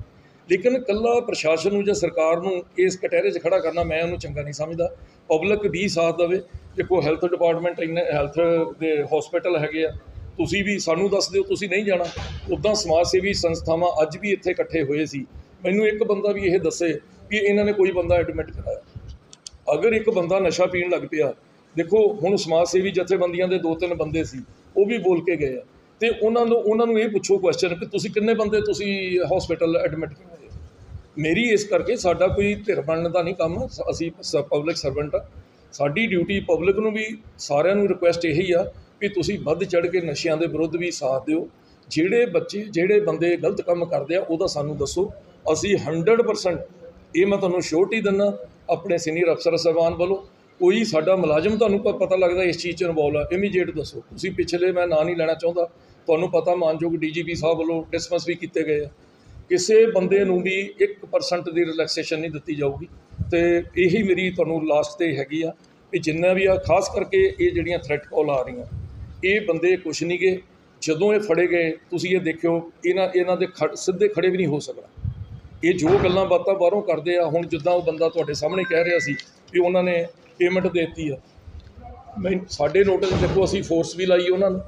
ਲੇਕਿਨ ਕੱਲਾ ਪ੍ਰਸ਼ਾਸਨ ਨੂੰ ਜਾਂ ਸਰਕਾਰ ਨੂੰ ਇਸ ਕਟਹਿਰੇ 'ਚ ਖੜਾ ਕਰਨਾ ਮੈਂ ਉਹਨੂੰ ਚੰਗਾ ਨਹੀਂ ਸਮਝਦਾ। ਪਬਲਿਕ ਵੀ ਸਾਥ ਦੇਵੇ। ਦੇਖੋ ਹੈਲਥ ਡਿਪਾਰਟਮੈਂਟ ਇੰਨੇ ਹੈਲਥ ਦੇ ਹਸਪੀਟਲ ਹੈਗੇ ਆ। ਤੁਸੀਂ ਵੀ ਸਾਨੂੰ ਦੱਸ ਦਿਓ, ਤੁਸੀਂ ਨਹੀਂ ਜਾਣਾ। ਉੱਦਾਂ ਸਮਾਜ ਸੇਵੀ ਸੰਸਥਾਵਾਂ ਅੱਜ ਵੀ ਇੱਥੇ ਇਕੱਠੇ ਹੋਏ ਸੀ। ਮੈਨੂੰ ਇੱਕ ਬੰਦਾ ਵੀ ਇਹ ਦੱਸੇ ਵੀ ਇਹਨਾਂ ਨੇ ਕੋਈ ਬੰਦਾ ਐਡਮਿਟ ਕਰਾਇਆ। ਅਗਰ ਇੱਕ ਬੰਦਾ ਨਸ਼ਾ ਪੀਣ ਲੱਗ ਪਿਆ ਦੇਖੋ, ਹੁਣ ਸਮਾਜ ਸੇਵੀ ਜਥੇਬੰਦੀਆਂ ਦੇ ਦੋ ਤਿੰਨ ਬੰਦੇ ਸੀ, ਉਹ ਵੀ ਬੋਲ ਕੇ ਗਏ ਆ। ਤੇ ਉਹਨਾਂ ਨੂੰ ਉਹਨਾਂ ਨੂੰ ਇਹ ਪੁੱਛੋ ਕੁਐਸਚਨ ਕਿ ਤੁਸੀਂ ਕਿੰਨੇ ਬੰਦੇ ਤੁਸੀਂ ਹਸਪੀਟਲ ਐਡਮਿਟ ਕਰਾਏ ਮੇਰੀ ਇਸ ਕਰਕੇ ਸਾਡਾ ਕੋਈ ਧਿਰ ਬਣਨ ਦਾ ਨਹੀਂ ਕੰਮ, ਸ- ਅਸੀਂ ਪਬਲਿਕ ਸਰਵੈਂਟ ਆ। ਸਾਡੀ ਡਿਊਟੀ ਪਬਲਿਕ ਨੂੰ ਵੀ ਸਾਰਿਆਂ ਨੂੰ ਰਿਕੁਐਸਟ ਇਹੀ ਆ ਵੀ ਤੁਸੀਂ ਵੱਧ ਚੜ ਕੇ ਨਸ਼ਿਆਂ ਦੇ ਵਿਰੁੱਧ ਵੀ ਸਾਥ ਦਿਓ। ਜਿਹੜੇ ਬੱਚੇ, ਜਿਹੜੇ ਬੰਦੇ ਗਲਤ ਕੰਮ ਕਰਦੇ ਆ, ਉਹਦਾ ਸਾਨੂੰ ਦੱਸੋ। ਅਸੀਂ 100% ਇਹ ਮੈਂ ਤੁਹਾਨੂੰ ਸ਼ੋਰਟੀ ਦਿੰਦਾ ਆਪਣੇ ਸੀਨੀਅਰ ਅਫਸਰ ਸਾਹਿਬਾਨ ਵੱਲੋਂ। ਕੋਈ ਸਾਡਾ ਮੁਲਾਜ਼ਮ ਤੁਹਾਨੂੰ ਪ- ਪਤਾ ਲੱਗਦਾ ਇਸ ਚੀਜ਼ 'ਚ ਇਨਵੋਲਵ ਆ ਇਮੀਡੀਏਟ ਦੱਸੋ। ਤੁਸੀਂ ਪਿਛਲੇ ਮੈਂ ਨਾਂ ਨਹੀਂ ਲੈਣਾ ਚਾਹੁੰਦਾ, ਤੁਹਾਨੂੰ ਪਤਾ ਮਾਨਯੋਗ ਡੀਜੀਪੀ ਸਾਹਿਬ ਵੱਲੋਂ ਡਿਸਮਿਸ ਵੀ ਕੀਤੇ ਗਏ ਆ। ਕਿਸੇ ਬੰਦੇ ਨੂੰ ਵੀ 1% ਦੀ ਰਿਲੈਕਸੇਸ਼ਨ ਨਹੀਂ ਦਿੱਤੀ ਜਾਊਗੀ। ਤੇ ਇਹੀ ਮੇਰੀ ਤੁਹਾਨੂੰ ਲਾਸਟ ਤੇ ਹੈਗੀ ਆ ਵੀ ਜਿੰਨਾ ਵੀ ਆ, ਖਾਸ ਕਰਕੇ ਇਹ ਜਿਹੜੀਆਂ ਥ੍ਰੈਟ ਕਾਲ ਆ ਰਹੀਆਂ, ਇਹ ਬੰਦੇ ਕੁਛ ਨਹੀਂ ਗਏ। ਜਦੋਂ ਇਹ ਫੜੇ ਗਏ, ਤੁਸੀਂ ਇਹ ਦੇਖਿਓ, ਇਹਨਾਂ ਇਹਨਾਂ ਦੇ ਖੜ ਸਿੱਧੇ ਖੜੇ ਵੀ ਨਹੀਂ ਹੋ ਸਕਦਾ ਇਹ ਜੋ ਗੱਲਾਂ ਬਾਤਾਂ ਬਾਹਰੋਂ ਕਰਦੇ ਆ, ਹੁਣ ਜਿੱਦਾਂ ਉਹ ਬੰਦਾ ਤੁਹਾਡੇ ਸਾਹਮਣੇ ਕਹਿ ਰਿਹਾ ਸੀ ਵੀ ਉਹਨਾਂ ਨੇ ਪੇਮੈਂਟ ਦਿੱਤੀ ਆ। ਮੈਂ, ਸਾਡੇ ਨੋਟਿਸ ਦੇਖੋ ਅਸੀਂ ਫੋਰਸ ਵੀ ਲਾਈ ਉਹਨਾਂ ਨੂੰ।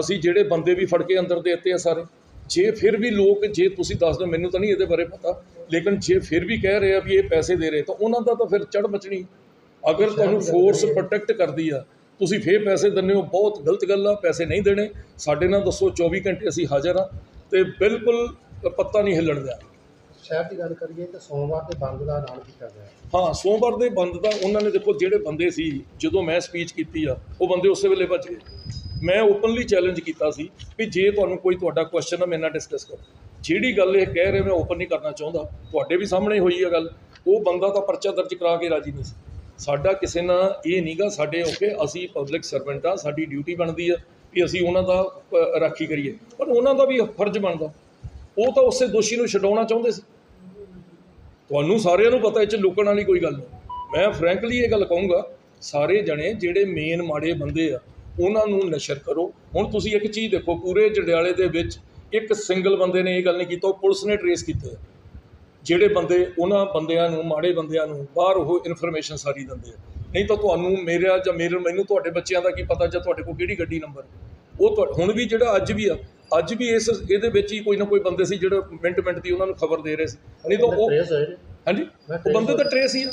ਅਸੀਂ ਜਿਹੜੇ ਬੰਦੇ ਵੀ ਫੜ ਕੇ ਅੰਦਰ ਦੇ ਦਿੱਤੇ ਆ ਸਾਰੇ। ਜੇ ਫਿਰ ਵੀ ਲੋਕ, ਜੇ ਤੁਸੀਂ ਦੱਸ ਦਿਓ, ਮੈਨੂੰ ਤਾਂ ਨਹੀਂ ਇਹਦੇ ਬਾਰੇ ਪਤਾ। ਲੇਕਿਨ ਜੇ ਫਿਰ ਵੀ ਕਹਿ ਰਹੇ ਆ ਵੀ ਇਹ ਪੈਸੇ ਦੇ ਰਹੇ, ਤਾਂ ਉਹਨਾਂ ਦਾ ਤਾਂ ਫਿਰ ਚੜ ਮਚਣੀ। ਅਗਰ ਤੁਹਾਨੂੰ ਫੋਰਸ ਪ੍ਰੋਟੈਕਟ ਕਰਦੀ ਆ, ਤੁਸੀਂ ਫੇਰ ਪੈਸੇ ਦਿੰਦੇ ਹੋ। ਬਹੁਤ ਗਲਤ ਗੱਲ ਆ, ਪੈਸੇ ਨਹੀਂ ਦੇਣੇ। ਸਾਡੇ ਨਾਲ ਦੱਸੋ 24 ਘੰਟੇ ਅਸੀਂ ਹਾਜ਼ਰ ਆ ਤੇ ਬਿਲਕੁਲ ਪੱਤਾ ਨਹੀਂ ਹਿੱਲਣ ਦਿਆ। ਸ਼ਹਿਰ ਦੀ ਗੱਲ ਕਰੀਏ ਤਾਂ ਸੋਮਵਾਰ ਦੇ ਬੰਦ ਦਾ ਐਲਾਨ ਕੀਤਾ ਗਿਆ ਹਾਂ। ਸੋਮਵਾਰ ਦੇ ਬੰਦ ਦਾ ਉਹਨਾਂ ਨੇ ਦੇਖੋ ਜਿਹੜੇ ਬੰਦੇ ਸੀ, ਜਦੋਂ ਮੈਂ ਸਪੀਚ ਕੀਤੀ ਆ, ਉਹ ਬੰਦੇ ਉਸੇ ਵੇਲੇ ਭੱਜ ਗਏ। ਮੈਂ ਓਪਨਲੀ ਚੈਲੰਜ ਕੀਤਾ ਸੀ ਵੀ ਜੇ ਤੁਹਾਨੂੰ ਕੋਈ ਤੁਹਾਡਾ ਕੁਐਸਚਨ ਆ, ਮੇਰੇ ਨਾਲ ਡਿਸਕਸ ਕਰੋ। ਜਿਹੜੀ ਗੱਲ ਇਹ ਕਹਿ ਰਹੇ, ਮੈਂ ਓਪਨ ਨਹੀਂ ਕਰਨਾ ਚਾਹੁੰਦਾ, ਤੁਹਾਡੇ ਵੀ ਸਾਹਮਣੇ ਹੋਈ ਆ ਗੱਲ। ਉਹ ਬੰਦਾ ਤਾਂ ਪਰਚਾ ਦਰਜ ਕਰਾ ਕੇ ਰਾਜੀ ਨਹੀਂ ਸੀ। ਸਾਡਾ ਕਿਸੇ ਨਾਲ ਇਹ ਨਹੀਂਗਾ ਸਾਡੇ ਓਕੇ, ਅਸੀਂ ਪਬਲਿਕ ਸਰਵੈਂਟ ਆ, ਸਾਡੀ ਡਿਊਟੀ ਬਣਦੀ ਆ ਵੀ ਅਸੀਂ ਉਹਨਾਂ ਦਾ ਰਾਖੀ ਕਰੀਏ। ਪਰ ਉਹਨਾਂ ਦਾ ਵੀ ਫਰਜ਼ ਬਣਦਾ। ਉਹ ਤਾਂ ਉਸੇ ਦੋਸ਼ੀ ਨੂੰ ਛਡਾਉਣਾ ਚਾਹੁੰਦੇ ਸੀ। ਤੁਹਾਨੂੰ ਸਾਰਿਆਂ ਨੂੰ ਪਤਾ ਇਹ ਚ ਲੁਕਣ ਵਾਲੀ ਕੋਈ ਗੱਲ ਨਹੀਂ। ਮੈਂ ਫਰੈਂਕਲੀ ਇਹ ਗੱਲ ਕਹੂੰਗਾ, ਸਾਰੇ ਜਣੇ ਜਿਹੜੇ ਮੇਨ ਮਾੜੇ ਬੰਦੇ ਆ, ਉਹਨਾਂ ਨੂੰ ਨਸ਼ਰ ਕਰੋ। ਹੁਣ ਤੁਸੀਂ ਇੱਕ ਚੀਜ਼ ਦੇਖੋ, ਪੂਰੇ ਜੰਡਿਆਲੇ ਦੇ ਵਿੱਚ ਇੱਕ ਸਿੰਗਲ ਬੰਦੇ ਨੇ ਇਹ ਗੱਲ ਨਹੀਂ ਕੀਤਾ, ਉਹ ਪੁਲਿਸ ਨੇ ਟਰੇਸ ਕੀਤੇ ਜਿਹੜੇ ਬੰਦੇ, ਉਹਨਾਂ ਬੰਦਿਆਂ ਨੂੰ, ਮਾੜੇ ਬੰਦਿਆਂ ਨੂੰ ਬਾਹਰ ਉਹ ਇਨਫੋਰਮੇਸ਼ਨ ਸਾਰੀ ਦਿੰਦੇ ਆ। ਨਹੀਂ ਤਾਂ ਤੁਹਾਨੂੰ ਮੇਰਾ ਜਾਂ ਮੇਰੇ, ਮੈਨੂੰ ਤੁਹਾਡੇ ਬੱਚਿਆਂ ਦਾ ਕੀ ਪਤਾ ਜਾਂ ਤੁਹਾਡੇ ਕੋਲ ਕਿਹੜੀ ਗੱਡੀ ਨੰਬਰ ਉਹ ਤੁਹਾ- ਹੁਣ ਵੀ ਜਿਹੜਾ ਅੱਜ ਵੀ ਆ ਅੱਜ ਵੀ ਇਸ ਇਹਦੇ ਵਿੱਚ ਹੀ ਕੋਈ ਨਾ ਕੋਈ ਬੰਦੇ ਸੀ ਜਿਹੜੇ ਮਿੰਟ ਮਿੰਟ ਦੀ ਉਹਨਾਂ ਨੂੰ ਖਬਰ ਦੇ ਰਹੇ ਸੀ। ਨਹੀਂ ਤਾਂ ਉਹ ਹਾਂਜੀ? ਉਹ ਬੰਦੇ ਤਾਂ ਟਰੇਸ ਹੀ ਆ।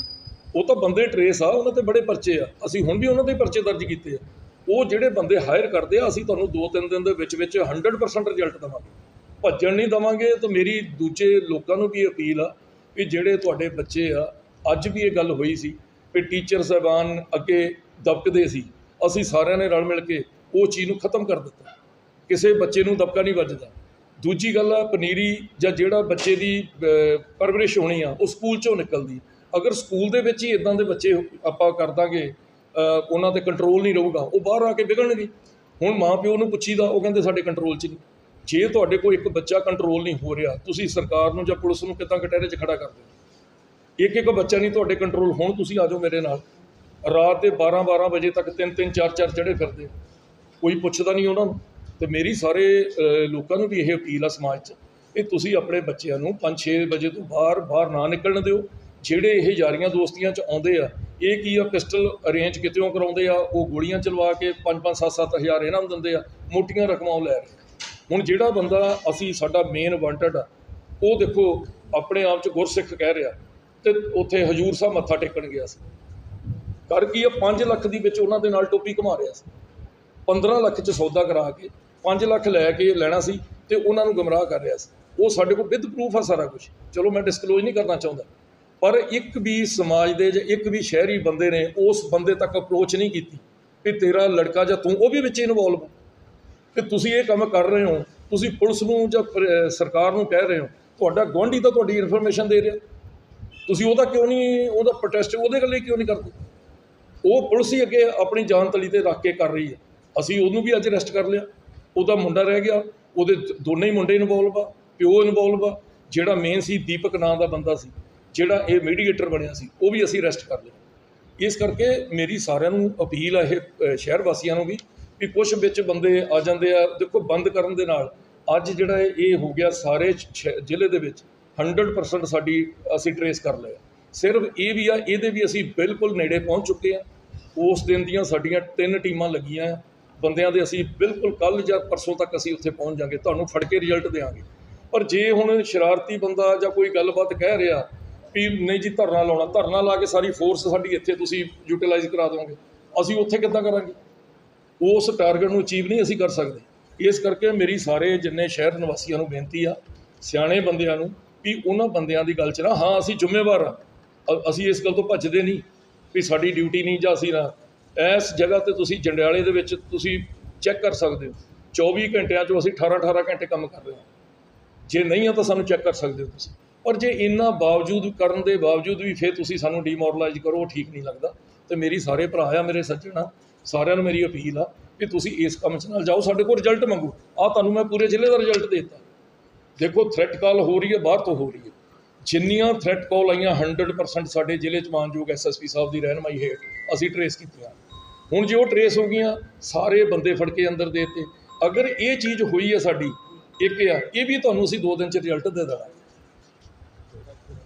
ਉਹ ਤਾਂ ਬੰਦੇ ਟਰੇਸ ਆ ਉਹਨਾਂ ਤੇ ਬੜੇ ਪਰਚੇ ਆ। ਅਸੀਂ ਹੁਣ ਵੀ ਉਹਨਾਂ ਦੇ ਪਰਚੇ ਦਰਜ ਕੀਤੇ ਆ। ਉਹ ਜਿਹੜੇ ਬੰਦੇ ਹਾਇਰ ਕਰਦੇ ਆ ਅਸੀਂ ਤੁਹਾਨੂੰ 2-3 ਦਿਨ ਦੇ ਵਿੱਚ ਵਿੱਚ 100% ਰਿਜ਼ਲਟ ਦੇਵਾਂਗੇ। ਭੱਜਣ ਨਹੀਂ ਦੇਵਾਂਗੇ ਤਾਂ ਮੇਰੀ ਦੂਜੇ ਲੋਕਾਂ ਨੂੰ ਵੀ ਅਪੀਲ ਆ ਵੀ ਜਿਹੜੇ ਤੁਹਾਡੇ ਬੱਚੇ ਆ ਅੱਜ ਵੀ ਇਹ ਗੱਲ ਹੋਈ ਸੀ ਵੀ ਟੀਚਰ ਸਾਹਿਬਾਨ ਅੱਗੇ ਦਬਕਦੇ ਸੀ। ਅਸੀਂ ਸਾਰਿਆਂ ਨੇ ਰਲ ਮਿਲ ਕੇ ਉਹ ਚੀਜ਼ ਨੂੰ ਖਤਮ ਕਰ ਦਿੱਤਾ। ਕਿਸੇ ਬੱਚੇ ਨੂੰ ਦਬਕਾ ਨਹੀਂ ਵੱਜਦਾ। ਦੂਜੀ ਗੱਲ ਆ, ਪਨੀਰੀ ਜਾਂ ਜਿਹੜਾ ਬੱਚੇ ਦੀ ਪਰਵਰਿਸ਼ ਹੋਣੀ ਆ, ਉਹ ਸਕੂਲ ਚੋਂ ਨਿਕਲਦੀ। ਅਗਰ ਸਕੂਲ ਦੇ ਵਿੱਚ ਹੀ ਇਦਾਂ ਦੇ ਬੱਚੇ ਆਪਾਂ ਕਰ ਦਾਂਗੇ ਉਹਨਾਂ ਤੇ ਕੰਟਰੋਲ ਨਹੀਂ ਰਹੂਗਾ, ਉਹ ਬਾਹਰ ਆ ਕੇ ਵਿਗੜਨਗੇ। ਹੁਣ ਮਾਂ ਪਿਓ ਨੂੰ ਪੁੱਛੀਦਾ, ਉਹ ਕਹਿੰਦੇ ਸਾਡੇ ਕੰਟਰੋਲ 'ਚ ਨਹੀਂ। ਜੇ ਤੁਹਾਡੇ ਕੋਲ ਇੱਕ ਬੱਚਾ ਕੰਟਰੋਲ ਨਹੀਂ ਹੋ ਰਿਹਾ, ਤੁਸੀਂ ਸਰਕਾਰ ਨੂੰ ਜਾਂ ਪੁਲਿਸ ਨੂੰ ਕਿੱਦਾਂ ਕਟਹਿਰੇ 'ਚ ਖੜਾ ਕਰਦੇ ਇੱਕ ਇੱਕ ਬੱਚਾ ਨਹੀਂ ਤੁਹਾਡੇ ਕੰਟਰੋਲ ਹੁਣ ਤੁਸੀਂ ਆ ਜਾਓ ਮੇਰੇ ਨਾਲ। ਰਾਤ ਦੇ 12 12 ਵਜੇ ਤੱਕ ਤਿੰਨ ਤਿੰਨ, ਚਾਰ ਚਾਰ ਚੜੇ ਫਿਰਦੇ ਕੋਈ ਪੁੱਛਦਾ ਨਹੀਂ ਉਹਨਾਂ ਨੂੰ। ਤੇ ਮੇਰੀ ਸਾਰੇ ਲੋਕਾਂ ਨੂੰ ਵੀ ਇਹ ਅਪੀਲ ਆ ਸਮਾਜ 'ਚ ਇਹ ਤੁਸੀਂ ਆਪਣੇ ਬੱਚਿਆਂ ਨੂੰ 5-6 ਵਜੇ ਤੋਂ ਬਾਹਰ ਬਾਹਰ ਨਾ ਨਿਕਲਣ ਦਿਓ। ਜਿਹੜੇ ਇਹ ਯਾਰੀਆਂ ਦੋਸਤੀਆਂ 'ਚ ਆਉਂਦੇ ਆ, ਇਹ ਕੀ ਆ, ਪਿਸਟਲ ਅਰੇਂਜ ਕਿਤੇੋਂ ਕਰਾਉਂਦੇ ਆ, ਉਹ ਗੋਲੀਆਂ ਚਲਵਾ ਕੇ 5-5 7-7 ਹਜ਼ਾਰ ਇਹਨਾਂ ਨੂੰ ਦਿੰਦੇ ਆ, ਮੋਟੀਆਂ ਰਕਮਾਂ ਉਹ ਲੈ ਰਹੇ ਹੁਣ ਜਿਹੜਾ ਬੰਦਾ ਅਸੀਂ ਸਾਡਾ ਮੇਨ ਵਾਂਟਡ ਆ, ਉਹ ਦੇਖੋ ਆਪਣੇ ਆਪ 'ਚ ਗੁਰਸਿੱਖ ਕਹਿ ਰਿਹਾ ਤੇ ਉੱਥੇ ਹਜੂਰ ਸਾਹਿਬ ਮੱਥਾ ਟੇਕਣ ਗਿਆ ਸੀ। ਕਰ ਕੀ ਆ 5 ਲੱਖ ਦੀ ਵਿੱਚ ਉਹਨਾਂ ਦੇ ਨਾਲ ਟੋਪੀ ਘੁਮਾ ਰਿਹਾ ਸੀ। 15 ਲੱਖ ਚ ਸੌਦਾ ਕਰਾ ਕੇ 5 ਲੱਖ ਲੈ ਕੇ ਲੈਣਾ ਸੀ ਤੇ ਉਹਨਾਂ ਨੂੰ ਗਮਰਾਹ ਕਰ ਰਿਹਾ ਸੀ। ਉਹ ਸਾਡੇ ਕੋਲ ਵਿਦ ਪ੍ਰੂਫ ਆ ਸਾਰਾ ਕੁਝ ਚਲੋ ਮੈਂ ਡਿਸਕਲੋਜ਼ ਨਹੀਂ ਕਰਨਾ ਚਾਹੁੰਦਾ। ਪਰ ਇੱਕ ਵੀ ਸਮਾਜ ਦੇ ਜਾਂ ਇੱਕ ਵੀ ਸ਼ਹਿਰੀ ਬੰਦੇ ਨੇ ਉਸ ਬੰਦੇ ਤੱਕ ਅਪਰੋਚ ਨਹੀਂ ਕੀਤੀ ਕਿ ਤੇਰਾ ਲੜਕਾ ਜਾਂ ਤੂੰ, ਉਹ ਵੀ ਵਿੱਚ ਇਨਵੋਲਵ ਕਿ ਤੁਸੀਂ ਇਹ ਕੰਮ ਕਰ ਰਹੇ ਹੋ, ਤੁਸੀਂ ਪੁਲਿਸ ਨੂੰ ਜਾਂ ਸਰਕਾਰ ਨੂੰ ਕਹਿ ਰਹੇ ਹੋ, ਤੁਹਾਡਾ ਗੁਆਂਢੀ ਤਾਂ ਤੁਹਾਡੀ ਇਨਫੋਰਮੇਸ਼ਨ ਦੇ ਰਿਹਾ। ਤੁਸੀਂ ਉਹਦਾ ਕਿਉਂ ਨਹੀਂ, ਉਹਦਾ ਪ੍ਰੋਟੈਸਟ ਉਹਦੇ ਲਈ ਕਿਉਂ ਨਹੀਂ ਕਰਦੇ? ਉਹ ਪੁਲਿਸ ਹੀ ਅੱਗੇ ਆਪਣੀ ਜਾਨ ਤਲੀ ਤੇ ਰੱਖ ਕੇ ਕਰ ਰਹੀ ਹੈ। ਅਸੀਂ ਉਹਨੂੰ ਵੀ ਅੱਜ ਅਰੈਸਟ ਕਰ ਲਿਆ। ਉਹਦਾ ਮੁੰਡਾ ਰਹਿ ਗਿਆ, ਉਹਦੇ ਦੋਨੇ ਹੀ ਮੁੰਡੇ ਇਨਵੋਲਵ ਆ, ਪਿਓ ਇਨਵੋਲਵ ਆ, ਜਿਹੜਾ ਮੇਨ ਸੀ ਦੀਪਕ ਨਾਂ ਦਾ ਬੰਦਾ ਸੀ, ਜਿਹੜਾ ਇਹ ਮੀਡੀਏਟਰ ਬਣਿਆ ਸੀ, ਉਹ ਵੀ ਅਸੀਂ ਅਰੈਸਟ ਕਰ ਲਿਆ। ਇਸ ਕਰਕੇ ਮੇਰੀ ਸਾਰਿਆਂ ਨੂੰ ਅਪੀਲ ਆ ਇਹ ਸ਼ਹਿਰ ਵਾਸੀਆਂ ਨੂੰ ਵੀ ਵੀ ਕੁਝ ਵਿੱਚ ਬੰਦੇ ਆ ਜਾਂਦੇ ਆ, ਦੇਖੋ ਬੰਦ ਕਰਨ ਦੇ ਨਾਲ ਅੱਜ ਜਿਹੜਾ ਇਹ ਹੋ ਗਿਆ ਸਾਰੇ ਜ਼ਿਲ੍ਹੇ ਦੇ ਵਿੱਚ 100% ਸਾਡੀ ਅਸੀਂ ਟਰੇਸ ਕਰ ਲਿਆ। ਸਿਰਫ ਇਹ ਵੀ ਆ, ਇਹਦੇ ਵੀ ਅਸੀਂ ਬਿਲਕੁਲ ਨੇੜੇ ਪਹੁੰਚ ਚੁੱਕੇ ਆ। ਉਸ ਦਿਨ ਦੀਆਂ ਸਾਡੀਆਂ ਤਿੰਨ ਟੀਮਾਂ ਲੱਗੀਆਂ ਆ। ਬੰਦਿਆਂ ਦੇ ਅਸੀਂ ਬਿਲਕੁਲ ਕੱਲ ਜਾਂ ਪਰਸੋਂ ਤੱਕ ਅਸੀਂ ਉੱਥੇ ਪਹੁੰਚ ਜਾਾਂਗੇ ਤੁਹਾਨੂੰ ਫੜ ਕੇ ਰਿਜ਼ਲਟ ਦੇਵਾਂਗੇ ਪਰ ਜੇ ਹੁਣ ਸ਼ਰਾਰਤੀ ਬੰਦਾ ਜਾਂ ਕੋਈ ਗੱਲਬਾਤ ਕਹਿ ਰਿਹਾ ਵੀ ਨਹੀਂ ਜੀ ਧਰਨਾ ਲਾਉਣਾ, ਧਰਨਾ ਲਾ ਕੇ ਸਾਰੀ ਫੋਰਸ ਸਾਡੀ ਇੱਥੇ ਤੁਸੀਂ ਯੂਟਿਲਾਈਜ਼ ਕਰਾ ਦੋਗੇ ਅਸੀਂ ਉੱਥੇ ਕਿੱਦਾਂ ਕਰਾਂਗੇ? ਉਸ ਟਾਰਗੇਟ ਨੂੰ ਅਚੀਵ ਨਹੀਂ ਅਸੀਂ ਕਰ ਸਕਦੇ। ਇਸ ਕਰਕੇ ਮੇਰੀ ਸਾਰੇ ਜਿੰਨੇ ਸ਼ਹਿਰ ਨਿਵਾਸੀਆਂ ਨੂੰ ਬੇਨਤੀ ਆ, ਸਿਆਣੇ ਬੰਦਿਆਂ ਨੂੰ ਵੀ ਉਹਨਾਂ ਬੰਦਿਆਂ ਦੀ ਗੱਲ 'ਚ ਨਾ, ਹਾਂ ਅਸੀਂ ਜ਼ਿੰਮੇਵਾਰ ਆ। ਅਸੀਂ ਇਸ ਗੱਲ ਤੋਂ ਭੱਜਦੇ ਨਹੀਂ ਵੀ ਸਾਡੀ ਡਿਊਟੀ ਨਹੀਂ ਜਾਂ ਅਸੀਂ ਨਾ ਇਸ ਜਗ੍ਹਾ ਤੇ ਤੁਸੀਂ ਜੰਡਿਆਲੇ ਦੇ ਵਿੱਚ ਤੁਸੀਂ ਚੈੱਕ ਕਰ ਸਕਦੇ ਹੋ। 24 ਘੰਟਿਆਂ 'ਚੋਂ ਅਸੀਂ 18 18 ਘੰਟੇ ਕੰਮ ਕਰ ਰਹੇ ਹਾਂ। ਜੇ ਨਹੀਂ ਆ ਤਾਂ ਸਾਨੂੰ ਚੈੱਕ ਕਰ ਸਕਦੇ ਹੋ ਤੁਸੀਂ। ਪਰ ਜੇ ਇੰਨਾ ਬਾਵਜੂਦ ਕਰਨ ਦੇ ਬਾਵਜੂਦ ਵੀ ਫਿਰ ਤੁਸੀਂ ਸਾਨੂੰ ਡੀਮੋਰਲਾਈਜ਼ ਕਰੋ, ਉਹ ਠੀਕ ਨਹੀਂ ਲੱਗਦਾ। ਤੇ ਮੇਰੀ ਸਾਰੇ ਭਰਾ ਆ, ਮੇਰੇ ਸੱਜਣ ਆ, ਸਾਰਿਆਂ ਨੂੰ ਮੇਰੀ ਅਪੀਲ ਆ ਕਿ ਤੁਸੀਂ ਇਸ ਕੰਮ 'ਚ ਨਾਲ ਜਾਓ, ਸਾਡੇ ਕੋਲ ਰਿਜ਼ਲਟ ਮੰਗੋ। ਆ ਤੁਹਾਨੂੰ ਮੈਂ ਪੂਰੇ ਜ਼ਿਲ੍ਹੇ ਦਾ ਰਿਜ਼ਲਟ ਦੇ ਦਿੱਤਾ। ਦੇਖੋ ਥ੍ਰੈਟ ਕਾਲ ਹੋ ਰਹੀ ਹੈ, ਬਾਹਰ ਤੋਂ ਹੋ ਰਹੀ ਹੈ। ਜਿੰਨੀਆਂ ਥ੍ਰੈਟ ਕਾਲ ਆਈਆਂ 100% ਸਾਡੇ ਜ਼ਿਲ੍ਹੇ 'ਚ ਮਾਨਯੋਗ ਐਸਐਸਪੀ ਸਾਹਿਬ ਦੀ ਰਹਿਨਮਾਈ ਹੇਠ ਅਸੀਂ ਟਰੇਸ ਕੀਤੀਆਂ। ਹੁਣ ਜੇ ਉਹ ਟਰੇਸ ਹੋ ਗਈਆਂ, ਸਾਰੇ ਬੰਦੇ ਫੜ ਕੇ ਅੰਦਰ ਦੇ ਦਿੱਤੇ। ਅਗਰ ਇਹ ਚੀਜ਼ ਹੋਈ ਹੈ ਸਾਡੀ, ਇੱਕ ਆ, ਇਹ ਵੀ ਤੁਹਾਨੂੰ ਅਸੀਂ 2 ਦਿਨ 'ਚ ਰਿਜ਼ਲਟ ਦੇ ਦੇਣਾ